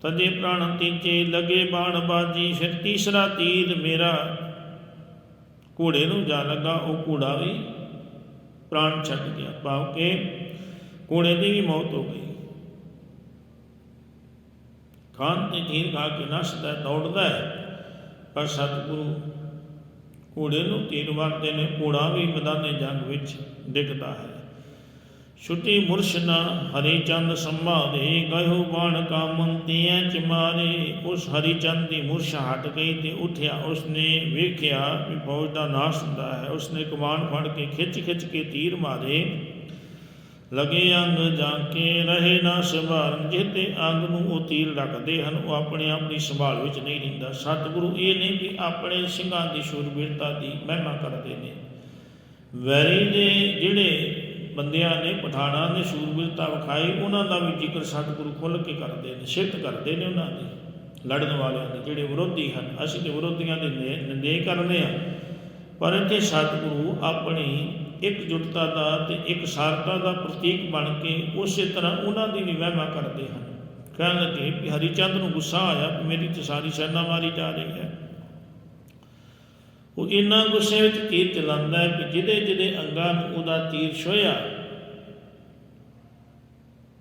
ਤਜੇ ਪ੍ਰਾਣ ਤੀਜੇ, ਲਗੇ ਬਾਣ ਬਾਜੀ, ਫਿਰ ਤੀਸਰਾ ਤੀਰ ਮੇਰਾ ਘੋੜੇ ਨੂੰ ਜਾ ਲੱਗਾ, ਉਹ ਘੋੜਾ ਵੀ ਪ੍ਰਾਣ ਛੱਡ ਗਿਆ ਭਾਵ ਕਿ ਘੋੜੇ ਦੀ ਵੀ ਮੌਤ ਹੋ ਗਈ। ਖਾਨ ਤੇ ਤੀਰ ਖਾ ਕੇ ਨਸਦਾ ਦੌੜਦਾ ਹੈ, ਪਰ ਸਤਿਗੁਰੂ ਘੋੜੇ ਨੂੰ ਤੀਰ ਮਾਰਦੇ ਨੇ ਘੋੜਾ ਵੀ ਮੈਦਾਨੇ ਜੰਗ ਵਿੱਚ ਡਿੱਗਦਾ ਹੈ। ਛੁੱਟੀ ਮੁਰਸ਼ਨਾ ਹਰੀ ਚੰਦ ਸੰਭਾਲੇ ਗਇਓ ਬਾਣ ਕਾ ਮੰਤੀਆਂ ਚ ਮਾਰੇ। ਉਸ ਹਰੀ ਚੰਦ ਦੀ ਮੁਰਸ਼ ਹਟ ਗਈ ਤੇ ਉਠਿਆ। ਉਸਨੇ ਵੇਖਿਆ ਕਿ ਫੌਜ ਦਾ ਨਾਸ਼ ਹੁੰਦਾ ਹੈ। ਉਸਨੇ ਕਮਾਨ ਫੜ ਕੇ ਖਿੱਚ ਖਿੱਚ ਕੇ ਤੀਰ ਮਾਰੇ। ਲਗੇ ਅੰਗ ਜਾਂ ਕੇ ਰਹੇ ਨਾ ਸੰਭਾਰਨ ਜਿਹਤੇ ਅੰਗ ਨੂੰ ਉਹ ਤੀਰ ਰੱਖਦੇ ਹਨ, ਉਹ ਆਪਣੇ ਆਪ ਦੀ ਸੰਭਾਲ ਵਿੱਚ ਨਹੀਂ ਰਹਿੰਦਾ। ਸਤਿਗੁਰੂ ਇਹ ਨਹੀਂ ਕਿ ਆਪਣੇ ਸਿੰਘਾਂ ਦੀ ਸ਼ੂਰਬੀਰਤਾ ਦੀ ਮਹਿਮਾ ਕਰਦੇ ਨੇ। ਵੈਰੀ ਦੇ ਜਿਹੜੇ ਬੰਦਿਆਂ ਨੇ, ਪਠਾਣਾ ਨੇ, ਸ਼ੂਰਬੀਰਤਾ ਵਿਖਾਈ, ਉਹਨਾਂ ਦਾ ਵੀ ਜ਼ਿਕਰ ਸਤਿਗੁਰੂ ਖੁੱਲ੍ਹ ਕੇ ਕਰਦੇ ਨੇ ਸਿਫਤ ਕਰਦੇ ਨੇ ਉਹਨਾਂ ਦੀ। ਲੜਨ ਵਾਲਿਆਂ ਦੇ ਜਿਹੜੇ ਵਿਰੋਧੀ ਹਨ, ਅਸੀਂ ਤੇ ਵਿਰੋਧੀਆਂ ਦੇ ਨਿ- ਨਿੰਦੇ ਕਰਨੇ ਆ। ਪਰ ਇੱਥੇ ਸਤਿਗੁਰੂ ਆਪਣੀ ਇਕਜੁੱਟਤਾ ਦਾ ਤੇ ਇਕਸਾਰਤਾ ਦਾ ਪ੍ਰਤੀਕ ਬਣ ਕੇ ਉਸੇ ਤਰ੍ਹਾਂ ਉਹਨਾਂ ਦੀ ਵੀ ਵਹਿਮਾ ਕਰਦੇ ਹਨ। ਕਹਿਣ ਲੱਗੇ ਕਿ ਹਰੀਚੰਦ ਨੂੰ ਗੁੱਸਾ ਆਇਆ ਕਿ ਮੇਰੀ ਤੇ ਸਾਰੀ ਸੈਨਾ ਮਾਰੀ ਜਾ ਰਹੀ ਹੈ। ਉਹ ਇੰਨਾ ਗੁੱਸੇ ਵਿੱਚ ਤੀਰ ਚਲਾਉਂਦਾ ਹੈ ਕਿ ਜਿਹਦੇ ਜਿਹਦੇ ਅੰਗਾਂ ਨੂੰ ਉਹਦਾ ਤੀਰ ਛੋਇਆ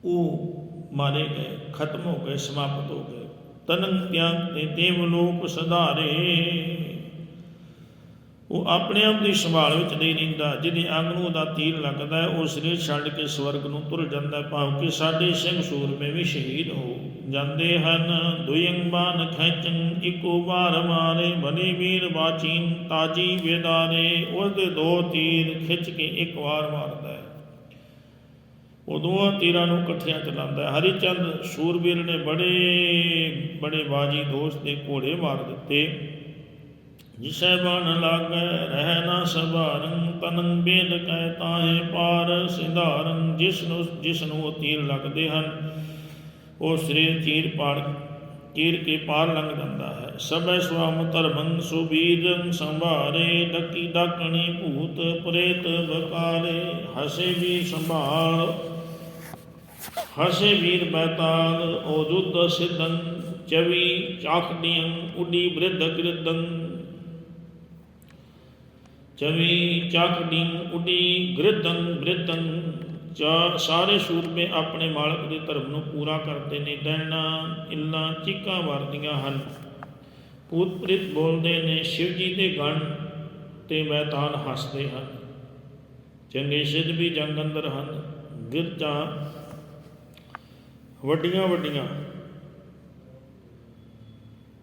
ਉਹ ਮਾਰੇ ਗਏ, ਖਤਮ ਹੋ ਗਏ, ਸਮਾਪਤ ਹੋ ਗਏ। ਤਨੰ ਤਿਆਗ ਤੇ ਦੇਵ ਲੋਕ ਸਧਾਰੇ। ਆਪਣੇ ਆਪ ਦੀ ਸੰਭਾਲ ਵਿੱਚ ਨਹੀਂ ਰਹਿੰਦਾ। ਜਿਹਦੇ ਅੰਗ ਨੂੰ ਉਹਦਾ ਤੀਰ ਲੱਗਦਾ ਉਹ ਸਰੀਰ ਛੱਡ ਕੇ ਸਵਰਗ ਨੂੰ ਤੁਰ ਜਾਂਦਾ ਭਾਵ ਕਿ ਸਾਡੇ ਸਿੰਘ ਸੂਰਮੇ ਵੀ ਸ਼ਹੀਦ ਹੋ ਜਾਂਦੇ ਹਨ। ਦੁਇੰ ਬਾਨ ਖੈਚੰ, ਇੱਕੋ ਵਾਰ ਮਾਰੇ, ਬਨੇ ਵੀਰ ਬਾਚੀਨ, ਤਾਜੀ ਵੇਦਾਰੇ ਉਹਦੇ ਦੋ ਤੀਰ ਖਿੱਚ ਕੇ ਇੱਕ ਵਾਰ ਮਾਰਦਾ ਹੈ। ਉਹ ਦੋਹਾਂ ਤੀਰਾਂ ਨੂੰ ਇਕੱਠਿਆਂ ਚਲਾਉਂਦਾ ਹੈ। ਹਰੀਚੰਦ ਸੂਰਬੀਰ ਨੇ ਬੜੇ ਬੜੇ ਬਾਜੀ ਦੋਸਤ ਦੇ ਘੋੜੇ ਮਾਰ ਦਿੱਤੇ। ਜਿਸੈ ਬਣ ਲਾਗੈ, ਰਹਿ ਨਾ ਸਭਾਰੰ ਤਨੰ ਬੇਦ ਕਹਿ ਤਾਹੇ ਪਾਰ, ਸਿਧਾਰੰ ਜਿਸ ਨੂੰ ਜਿਸ ਨੂੰ ਤੀਰ ਲੱਗਦੇ ਹਨ। ਉਹ ਸਰੀਰ ਚੀਰ ਪਾੜ ਚੀਰ ਕੇ ਪਾਰ ਲੰਘ ਜਾਂਦਾ ਹੈ। ਸਭੈ ਸੁਆਮ ਧਰਮੰ ਸੁਬੀਰੰ ਸੰਭਾਰੇ, ਡੱਕੀ ਡਾਕਣੀ ਭੂਤ ਪ੍ਰੇਤ ਬਕਾਰੇ ਹਸੇ ਵੀ ਸੰਭਾਲ, ਹਸੇ ਵੀਰ ਬੈਤਾਲ ਓ ਜੁੱਧ ਚਵੀ ਚਾਖਡੀਆਂ ਉਡੀ ਬ੍ਰਿਧ ਕਿਰਦੰ ਚਵੀ ਚਾਕਡੀਂ ਉਡੀ ਗ੍ਰਿਦੰ ਬ੍ਰਿਦੰ ਚਾ ਸਾਰੇ ਸੂਰਮੇ ਆਪਣੇ ਮਾਲਕ ਦੇ ਧਰਮ ਨੂੰ ਪੂਰਾ ਕਰਦੇ ਨੇ ਡੈਣਾ ਇੱਲਾਂ ਚੀਕਾਂ ਵਰਦੀਆਂ ਹਨ। ਭੂਤ ਪ੍ਰਿਤ ਬੋਲਦੇ ਨੇ, ਸ਼ਿਵ ਜੀ ਦੇ ਗਣ ਤੇ ਮੈਤਾਨ ਹੱਸਦੇ ਹਨ। ਚੰਗੇ ਸਿੱਧ ਵੀ ਜੰਗ ਅੰਦਰ ਹਨ। ਗਿਰਜਾਂ ਵੱਡੀਆਂ ਵੱਡੀਆਂ।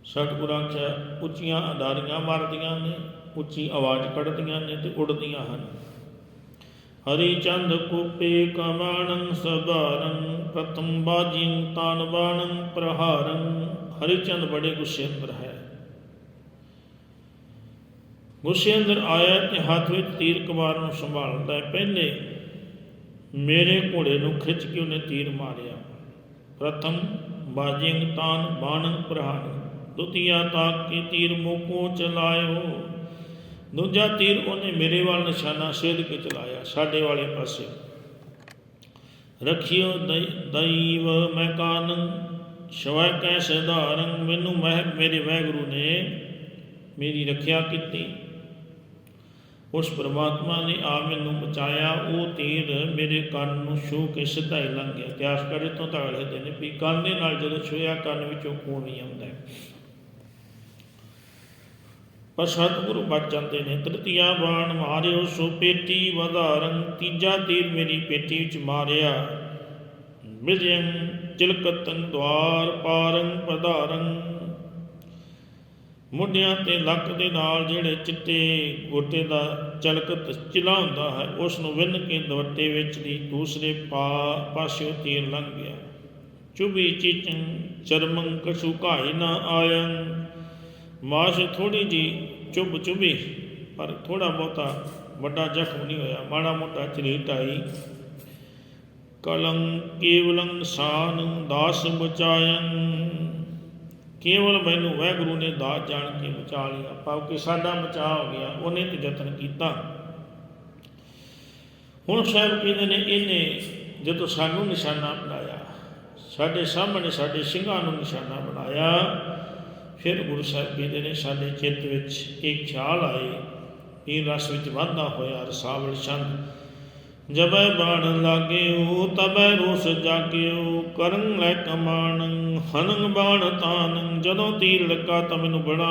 ਸਤਿਗੁਰਾਂ ਚ ਉੱਚੀਆਂ ਅਦਾਰੀਆਂ ਮਾਰਦੀਆਂ ਨੇ। ਉੱਚੀ ਆਵਾਜ਼ ਕੱਢਦੀਆਂ ਨੇ ਤੇ ਉੱਡਦੀਆਂ ਹਨ। ਹਰੀ ਚੰਦ ਕੂਪੇ ਕਮਾਣੰ ਸਭਾਰੰ, ਪ੍ਰਥਮ ਬਾਜੀਂ ਤਾਨ ਪ੍ਰਹਾਰੰ। ਹਰੀ ਚੰਦ ਬੜੇ ਗੁੱਸੇ ਅੰਦਰ ਹੈ। ਗੁੱਸੇ ਅੰਦਰ ਆਇਆ ਤੇ ਹੱਥ ਵਿੱਚ ਤੀਰ ਕਮਾਰ ਨੂੰ ਸੰਭਾਲਦਾ ਹੈ। ਪਹਿਲੇ ਮੇਰੇ ਘੋੜੇ ਨੂੰ ਖਿੱਚ ਕੇ ਉਹਨੇ ਤੀਰ ਮਾਰਿਆ। ਪ੍ਰਥਮ ਬਾਜਿੰਗ ਤਾਨ ਬਾਣੰ ਪ੍ਰਹਾਰ, ਦੁਤੀਆ ਤਾਕ ਕੇ ਤੀਰ ਮੋਕੋ ਚਲਾਇਓ। ਦੂਜਾ ਤੀਰ ਉਹਨੇ ਮੇਰੇ ਵੱਲ ਨਿਸ਼ਾਨਾ ਸੇਧ ਕੇ ਚਲਾਇਆ, ਸਾਡੇ ਵਾਲੇ ਪਾਸੇ। ਰਖਿਓ ਦਈ- ਮੈਂ ਕਾਨੰ, ਸ਼ਵੈ ਕੈ ਸਧਾਰੰ, ਮੈਨੂੰ ਮਹਿ ਮੇਰੇ ਵਾਹਿਗੁਰੂ ਨੇ ਮੇਰੀ ਰੱਖਿਆ ਕੀਤੀ। ਉਸ ਪ੍ਰਮਾਤਮਾ ਨੇ ਆ ਮੈਨੂੰ ਬਚਾਇਆ, ਉਹ ਤੀਰ ਮੇਰੇ ਕੰਨ ਨੂੰ ਛੂ ਕੇ ਸਿੱਧਾ ਹੀ ਲੰਘ ਗਿਆ। ਇਤਿਹਾਸ ਕਰੇ ਤੋਂ ਤਾਂ ਲਿਖਦੇ ਨੇ ਵੀ ਕੰਨ ਦੇ ਨਾਲ ਜਦੋਂ ਛੂਇਆ ਕੰਨ ਵਿੱਚੋਂ ਖੂਨ ਨਹੀਂ ਆਉਂਦਾ ਹੈ। ਪਰ ਸਤਿਗੁਰੂ ਬਚ ਜਾਂਦੇ ਨੇ। ਤ੍ਰਿਤੀਆ ਬਾਣ ਮਾਰਿਓ, ਸੋ ਪੇਟੀ ਵਧਾਰੰ ਤੀਜਾ ਤੀਰ ਮੇਰੀ ਪੇਟੀ ਵਿੱਚ ਮਾਰਿਆ। ਵਿਜਯੰ ਚਿਲਕਤੰ ਦਵਾਰ ਪਾਰੰ ਪਧਾਰੰ ਮੁੱਢਿਆਂ ਤੇ ਲੱਕ ਦੇ ਨਾਲ ਜਿਹੜੇ ਚਿੱਟੇ ਗੋਟੇ ਦਾ ਚਲਕਤ ਚਿਲਾ ਹੁੰਦਾ ਹੈ ਉਸ ਨੂੰ ਵਿੰਨ ਕੇ ਦਵੱਟੇ ਵਿੱਚ ਦੀ ਦੂਸਰੇ ਪਾ, ਪਾਸਿਓ ਤੀਰ ਲੰਘ ਗਿਆ। ਚੁਬੀ ਚੀਚੰ ਚਰਮੰ ਕਛੂ ਘਾਇ ਨਾ ਆਇੰ ਮਾਸ ਥੋੜੀ ਜੀ ਚੁੱਭ ਚੁਭੀ, ਪਰ ਥੋੜਾ ਬਹੁਤਾ ਵੱਡਾ ਜ਼ਖਮ ਨਹੀਂ ਹੋਇਆ, ਮਾੜਾ ਮੋਟਾ ਝਰੀਟ ਆਈ। ਕਲੰ ਕੇਵਲੰ ਸਾਨ ਦਾਸ ਬਚਾਇੰ। ਕੇਵਲ ਮੈਨੂੰ ਵਾਹਿਗੁਰੂ ਨੇ ਦਾਸ ਜਾਣ ਕੇ ਬਚਾ ਲਿਆ, ਭਾਵ ਕਿ ਸਾਡਾ ਬਚਾਅ ਹੋ ਗਿਆ, ਉਹਨੇ ਤੇ ਯਤਨ ਕੀਤਾ। ਹੁਣ ਸਾਹਿਬ ਕਹਿੰਦੇ ਨੇ, ਇਹਨੇ ਜਦੋਂ ਸਾਨੂੰ ਨਿਸ਼ਾਨਾ ਬਣਾਇਆ, ਸਾਡੇ ਸਾਹਮਣੇ ਸਾਡੇ ਸਿੰਘਾਂ ਨੂੰ ਨਿਸ਼ਾਨਾ ਬਣਾਇਆ ਫਿਰ ਗੁਰੂ ਸਾਹਿਬ ਕਹਿੰਦੇ ਨੇ ਸਾਡੇ ਚਿੱਤ ਵਿੱਚ ਇਹ ਖਿਆਲ ਆਏ ਇਹ ਰਸ ਵਿੱਚ ਵਾਧਾ ਹੋਇਆ ਰਸਾਵਲ ਚੰਦ ਜਬੈ ਬਾਣ ਲਾਗਿਓ, ਤਬੈ ਰੋਸ ਜਾਗਿਓ, ਕਰਨ ਲੈ ਕਮਾਣ ਹਨੰ ਬਾਣ ਤਾਨ ਜਦੋਂ ਤੀਰ ਲੱਗਾ ਤਾਂ ਮੈਨੂੰ ਬੜਾ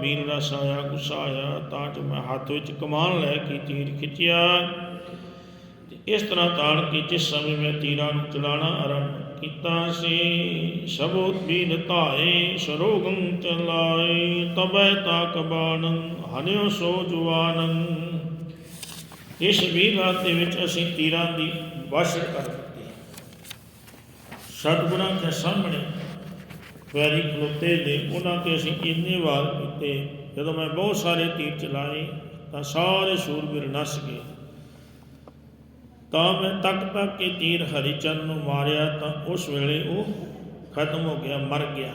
ਵੀਰ ਰਸ ਆਇਆ, ਗੁੱਸਾ ਆਇਆ, ਤਾਂ ਜੋ ਮੈਂ ਹੱਥ ਵਿੱਚ ਕਮਾਨ ਲੈ ਕੇ ਤੀਰ ਖਿੱਚਿਆ। ਇਸ ਤਰ੍ਹਾਂ ਤਾਣ ਕੇ ਜਿਸ ਸਮੇਂ ਮੈਂ ਤੀਰਾਂ ਨੂੰ ਚਲਾਣਾ ਆਰੰਭ ਕੀਤਾ ਸੀ ਸਭੋ ਵੀਰ ਧਾਏ ਸਰੋਗੰ ਚਲਾਏ, ਤਬੈ ਤਾਕ ਬਾਣੰ, ਹਨਿਓ ਸੋ ਜਵਾਨੰ ਇਸ ਵੀਰ ਰਾਤ ਦੇ ਵਿੱਚ ਅਸੀਂ ਤੀਰਾਂ ਦੀ ਵਾਸ਼ੜ ਕਰ ਦਿੱਤੀ ਸਤਿਗੁਰਾਂ ਦੇ ਸਾਹਮਣੇ ਵੈਰੀ ਖਲੋਤੇ ਨੇ ਉਹਨਾਂ ਤੇ ਅਸੀਂ ਇੰਨੇ ਵਾਰ ਕੀਤੇ, ਜਦੋਂ ਮੈਂ ਬਹੁਤ ਸਾਰੇ ਤੀਰ ਚਲਾਏ, ਤਾਂ ਸਾਰੇ ਸੂਰਬੀਰ ਨਸ ਗਏ। ਤਾਂ ਮੈਂ ਤੱਕ ਤੱਕ ਕੇ ਤੀਰ ਹਰੀਚੰਦ ਨੂੰ ਮਾਰਿਆ ਤਾਂ ਉਸ ਵੇਲੇ ਉਹ ਖਤਮ ਹੋ ਗਿਆ, ਮਰ ਗਿਆ।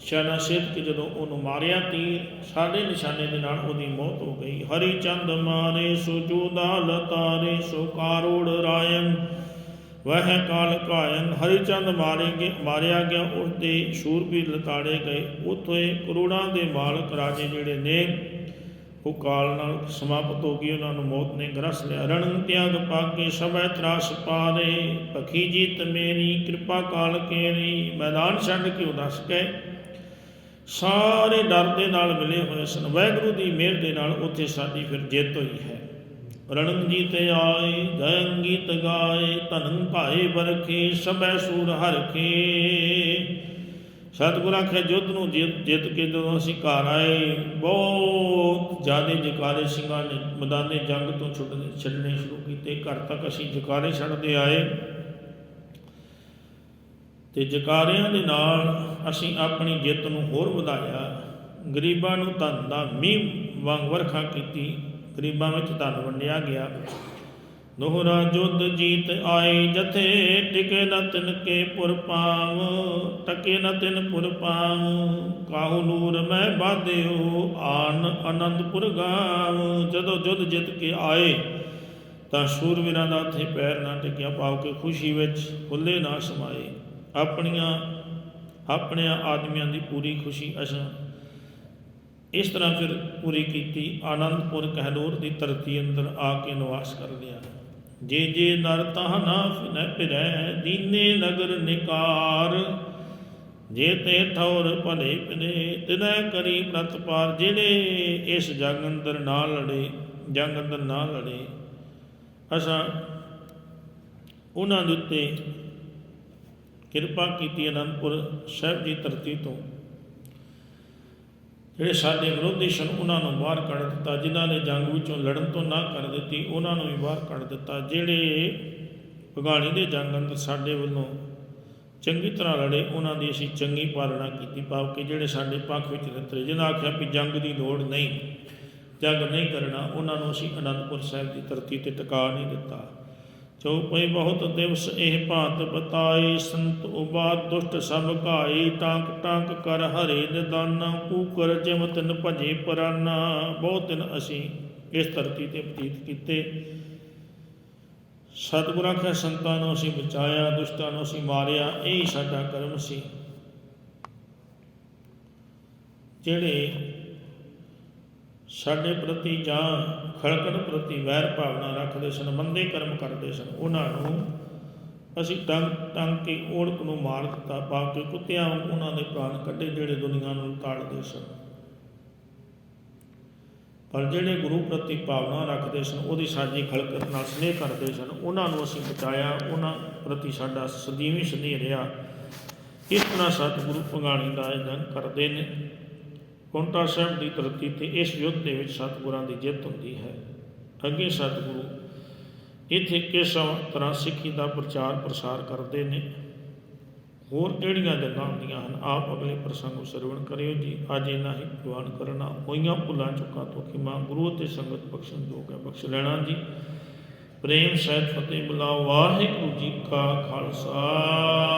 ਸ਼ਾਨਾ ਸਿੱਧ ਕਿ ਜਦੋਂ ਉਹਨੂੰ ਮਾਰਿਆ ਤੀਰ, ਸਾਡੇ ਨਿਸ਼ਾਨੇ ਦੇ ਨਾਲ ਉਹਦੀ ਮੌਤ ਹੋ ਗਈ। ਹਰੀਚੰਦ ਮਾਰੇ ਸੁਜੂਦਾ ਲਤਾਰੇ ਸੋ ਕਾਰੋੜ ਰਾਇਨ ਵਹ ਕਾਲ ਕਾਇਨ। ਹਰੀਚੰਦ ਮਾਰੇ ਗਏ ਮਾਰਿਆ ਗਿਆ ਉਸ ਦੇ ਸ਼ੂਰਬੀਰ ਲਤਾੜੇ ਗਏ। ਉਥੇ ਕਰੋੜਾਂ ਦੇ ਮਾਲਕ ਰਾਜੇ ਜਿਹੜੇ ਨੇ ਉਹ ਕਾਲ ਨਾਲ ਸਮਾਪਤ ਹੋ ਗਈ, ਉਹਨਾਂ ਨੂੰ ਮੌਤ ਨੇ ਗ੍ਰਸ ਲਿਆ। ਰਣ ਤਿਆਗ ਪਾਕੇ ਸਭੈ ਤਰਾਸ ਪਾਰੇ ਪਖੀ ਜੀਤ ਮੇਰੀ, ਕਿਰਪਾ ਕਾਲ ਕੇਰੀ। ਮੈਦਾਨ ਛੱਡ ਕੇ ਉਦਸ ਗਏ। ਸਾਰੇ ਡਰ ਦੇ ਨਾਲ ਮਿਲੇ ਹੋਏ ਸਨ। ਵਾਹਿਗੁਰੂ ਦੀ ਮਿਹਰ ਦੇ ਨਾਲ ਉੱਥੇ ਸਾਡੀ ਫਿਰ ਜਿੱਤ ਹੋਈ ਹੈ। ਰਣਜੀਤ ਆਏ, ਗਇਨ ਗੀਤ ਗਾਏ, ਧਨੰ ਭਾਏ ਬਰਖੇ ਸਭੈ ਸੂਰ ਹਰਖੇ। ਸਤਿਗੁਰ ਆਖੇ ਜੁੱਧ ਨੂੰ ਜਿੱਤ ਜਿੱਤ ਕੇ ਜਦੋਂ ਅਸੀਂ ਘਰ ਆਏ, ਬਹੁਤ ਜ਼ਿਆਦੇ ਜਕਾਰੇ ਸਿੰਘਾਂ ਨੇ ਮੈਦਾਨੇ ਜੰਗ ਤੋਂ ਛੁੱਟਣੇ, ਛੱਡਣੇ ਸ਼ੁਰੂ ਕੀਤੇ। ਘਰ ਤੱਕ ਅਸੀਂ ਜਕਾਰੇ ਛੱਡਦੇ ਆਏ। ਤੇ ਜਕਾਰਿਆਂ ਦੇ ਨਾਲ ਅਸੀਂ ਆਪਣੀ ਜਿੱਤ ਨੂੰ ਹੋਰ ਵਧਾਇਆ। ਗਰੀਬਾਂ ਨੂੰ ਧਨ ਦਾ ਮੀਂਹ ਵਾਂਗ ਵਰਖਾ ਕੀਤੀ। ਗਰੀਬਾਂ ਵਿੱਚ ਧਨ ਵੰਡਿਆ ਗਿਆ। ਦੋਹਰਾ ਜੁੱਧ ਜੀਤ ਆਏ, ਜਥੇ ਟਿਕੇ ਨ ਤਿਨ ਕੇ ਪੁਰ ਪਾਵ, ਟਕੇ ਨ ਤਿਨ ਪੁਰ ਪਾਵ, ਕਾਹੂ ਨੂਰ ਮੈਂ ਬਾਧਿਓ ਆਨ ਆਨੰਦਪੁਰ ਗਾਵ। ਜਦੋਂ ਜੁੱਧ ਜਿੱਤ ਕੇ ਆਏ, ਤਾਂ ਸ਼ੂਰਵੀਰਾਂ ਦਾ ਉੱਥੇ ਪੈਰ ਨਾ ਟਿਕਿਆ ਪਾਉ ਕੇ ਖੁਸ਼ੀ ਵਿੱਚ ਫੁੱਲੇ ਨਾ ਸਮਾਏ। ਆਪਣੀਆਂ, ਆਪਣਿਆਂ ਆਦਮੀਆਂ ਦੀ ਪੂਰੀ ਖੁਸ਼ੀ ਅਸਾਂ। ਇਸ ਤਰ੍ਹਾਂ ਫਿਰ ਪੂਰੀ ਕੀਤੀ, ਆਨੰਦਪੁਰ ਕਹਿਲੂਰ ਦੀ ਧਰਤੀ ਅੰਦਰ ਆ ਕੇ ਨਿਵਾਸ ਕਰ ਲਿਆ। ਜੇ ਜੇ ਨਰ ਤਹ ਨਾ ਫਿਨੈ ਫਿਰੈ, ਦੀਨੇ ਨਗਰ ਨਿਕਾਰ। ਜੇ ਤੇ ਥੌਰ ਭਲੇ ਪਨੇ ਤਿਨੈ ਕਰੀ ਪ੍ਰਤਪਾਰ ਜਿਹੜੇ ਇਸ ਜਗ ਅੰਦਰ ਨਾ ਲੜੇ, ਜਗ ਅੰਦਰ ਨਾ ਲੜੇ। ਅਸਾਂ ਉਹਨਾਂ ਦੇ ਉੱਤੇ ਕਿਰਪਾ ਕੀਤੀ ਅਨੰਦਪੁਰ ਸਾਹਿਬ ਦੀ ਧਰਤੀ ਤੋਂ ਜਿਹੜੇ ਸਾਡੇ ਵਿਰੋਧੀ ਸਨ, ਉਹਨਾਂ ਨੂੰ ਬਾਹਰ ਕੱਢ ਦਿੱਤਾ। ਜਿਨ੍ਹਾਂ ਨੇ ਜੰਗ ਵਿੱਚੋਂ ਲੜਨ ਤੋਂ ਨਾ ਕਰ ਦਿੱਤੀ, ਉਹਨਾਂ ਨੂੰ ਵੀ ਬਾਹਰ ਕੱਢ ਦਿੱਤਾ। ਜਿਹੜੇ ਭਗਾਣੀ ਦੇ ਜੰਗ ਅੰਦਰ ਸਾਡੇ ਵੱਲੋਂ ਚੰਗੀ ਤਰ੍ਹਾਂ ਲੜੇ, ਉਹਨਾਂ ਦੀ ਅਸੀਂ ਚੰਗੀ ਪਾਲਣਾ ਕੀਤੀ। ਭਾਵ ਕਿ ਜਿਹੜੇ ਸਾਡੇ ਪੱਖ ਵਿੱਚ ਨਿਤਰੇ ਜਿਨ੍ਹਾਂ ਆਖਿਆ ਵੀ ਜੰਗ ਦੀ ਲੋੜ ਨਹੀਂ, ਜੰਗ ਨਹੀਂ ਕਰਨਾ, ਉਹਨਾਂ ਨੂੰ ਅਸੀਂ ਅਨੰਦਪੁਰ ਸਾਹਿਬ ਦੀ ਧਰਤੀ ਤੇ ਟਿਕਾ ਨਹੀਂ ਦਿੱਤਾ। ਚਉਪਈ ਬਹੁਤ ਦਿਵਸ ਇਹ ਭਾਂਤ ਬਤਾਏ ਸੰਤ ਉਬਾ ਦੁਸ਼ਟ ਸਭ ਘਾਈ, ਟਾਂਕ ਟਾਂਕ ਕਰ ਹਰੇ ਨਿਦਾਨਾ, ਕੂਕਰ ਜਿਮ ਤਿਨ ਭਜੇ ਪਰਾਨਾ। ਬਹੁਤ ਦਿਨ ਅਸੀਂ ਇਸ ਧਰਤੀ ਤੇ ਬਤੀਤ ਕੀਤੇ। ਸਤਿਗੁਰਾਂ ਕੇ ਸੰਤਾਂ ਨੂੰ ਅਸੀਂ ਬਚਾਇਆ, ਦੁਸ਼ਟਾਂ ਨੂੰ ਅਸੀਂ ਮਾਰਿਆ, ਇਹ ਹੀ ਸਾਡਾ ਕਰਮ ਸੀ। ਜਿਹੜੇ ਸਾਡੇ ਪ੍ਰਤੀ ਜਾਂ ਖਲਕਣ ਪ੍ਰਤੀ ਵੈਰ ਭਾਵਨਾ ਰੱਖਦੇ ਸਨ, ਮੰਦੇ ਕਰਮ ਕਰਦੇ ਸਨ, ਉਹਨਾਂ ਨੂੰ ਅਸੀਂ ਟੰਗ ਟੰਗ ਕੇ ਓੜਕ ਨੂੰ ਮਾਰ ਦਿੱਤਾ, ਪਾ ਕੇ ਕੁੱਤਿਆਂ ਵਾਂਗ ਉਹਨਾਂ ਦੇ ਪ੍ਰਾਣ ਕੱਢੇ ਜਿਹੜੇ ਦੁਨੀਆ ਨੂੰ ਤਾੜਦੇ ਸਨ। ਪਰ ਜਿਹੜੇ ਗੁਰੂ ਪ੍ਰਤੀ ਭਾਵਨਾ ਰੱਖਦੇ ਸਨ, ਉਹਦੀ ਸਾਜੀ ਖਲਕਤ ਨਾਲ ਸਨੇਹ ਕਰਦੇ ਸਨ, ਉਹਨਾਂ ਨੂੰ ਅਸੀਂ ਬਚਾਇਆ, ਉਹਨਾਂ ਪ੍ਰਤੀ ਸਾਡਾ ਸਦੀਵੀ ਸਨੇਹ ਰਿਹਾ। ਇਸ ਤਰ੍ਹਾਂ ਸਤਿਗੁਰੂ ਪੰਗਾਣੀ ਦਾ ਆਯੋਜਨ ਕਰਦੇ ਨੇ। ਕੁੰਟਾ ਸਾਹਿਬ ਦੀ ਧਰਤੀ ਤੇ ਇਸ ਯੁੱਧ ਦੇ ਵਿੱਚ ਸਤਿਗੁਰਾਂ ਦੀ ਜਿੱਤ ਹੁੰਦੀ ਹੈ। ਅੱਗੇ ਸਤਿਗੁਰੂ ਇੱਥੇ ਕਿਸ ਤਰ੍ਹਾਂ ਸਿੱਖੀ ਦਾ ਪ੍ਰਚਾਰ ਪ੍ਰਸਾਰ ਕਰਦੇ ਨੇ? ਹੋਰ ਕਿਹੜੀਆਂ ਜਗ੍ਹਾ ਹੁੰਦੀਆਂ ਹਨ? ਆਪ ਅਗਲੇ ਪ੍ਰਸੰਗ ਨੂੰ ਸਰਵਣ ਕਰਿਓ ਜੀ। ਅੱਜ ਇਹਨਾਂ ਹੀ ਪ੍ਰਵਾਨ ਕਰਨਾ। ਹੋਈਆਂ ਭੁੱਲਾਂ, ਚੁੱਕਾਂ ਤੋਂ ਕਿ ਮਾਂ ਗੁਰੂ ਅਤੇ ਸੰਗਤ ਬਖਸ਼ਣ ਜੋਗ ਹੈ। ਬਖਸ਼ ਲੈਣਾ ਜੀ। ਪ੍ਰੇਮ, ਸਹਿਤ, ਫਤਿਹ ਬੁਲਾਓ। ਵਾਹਿਗੁਰੂ ਜੀ ਕਾ ਖਾਲਸਾ।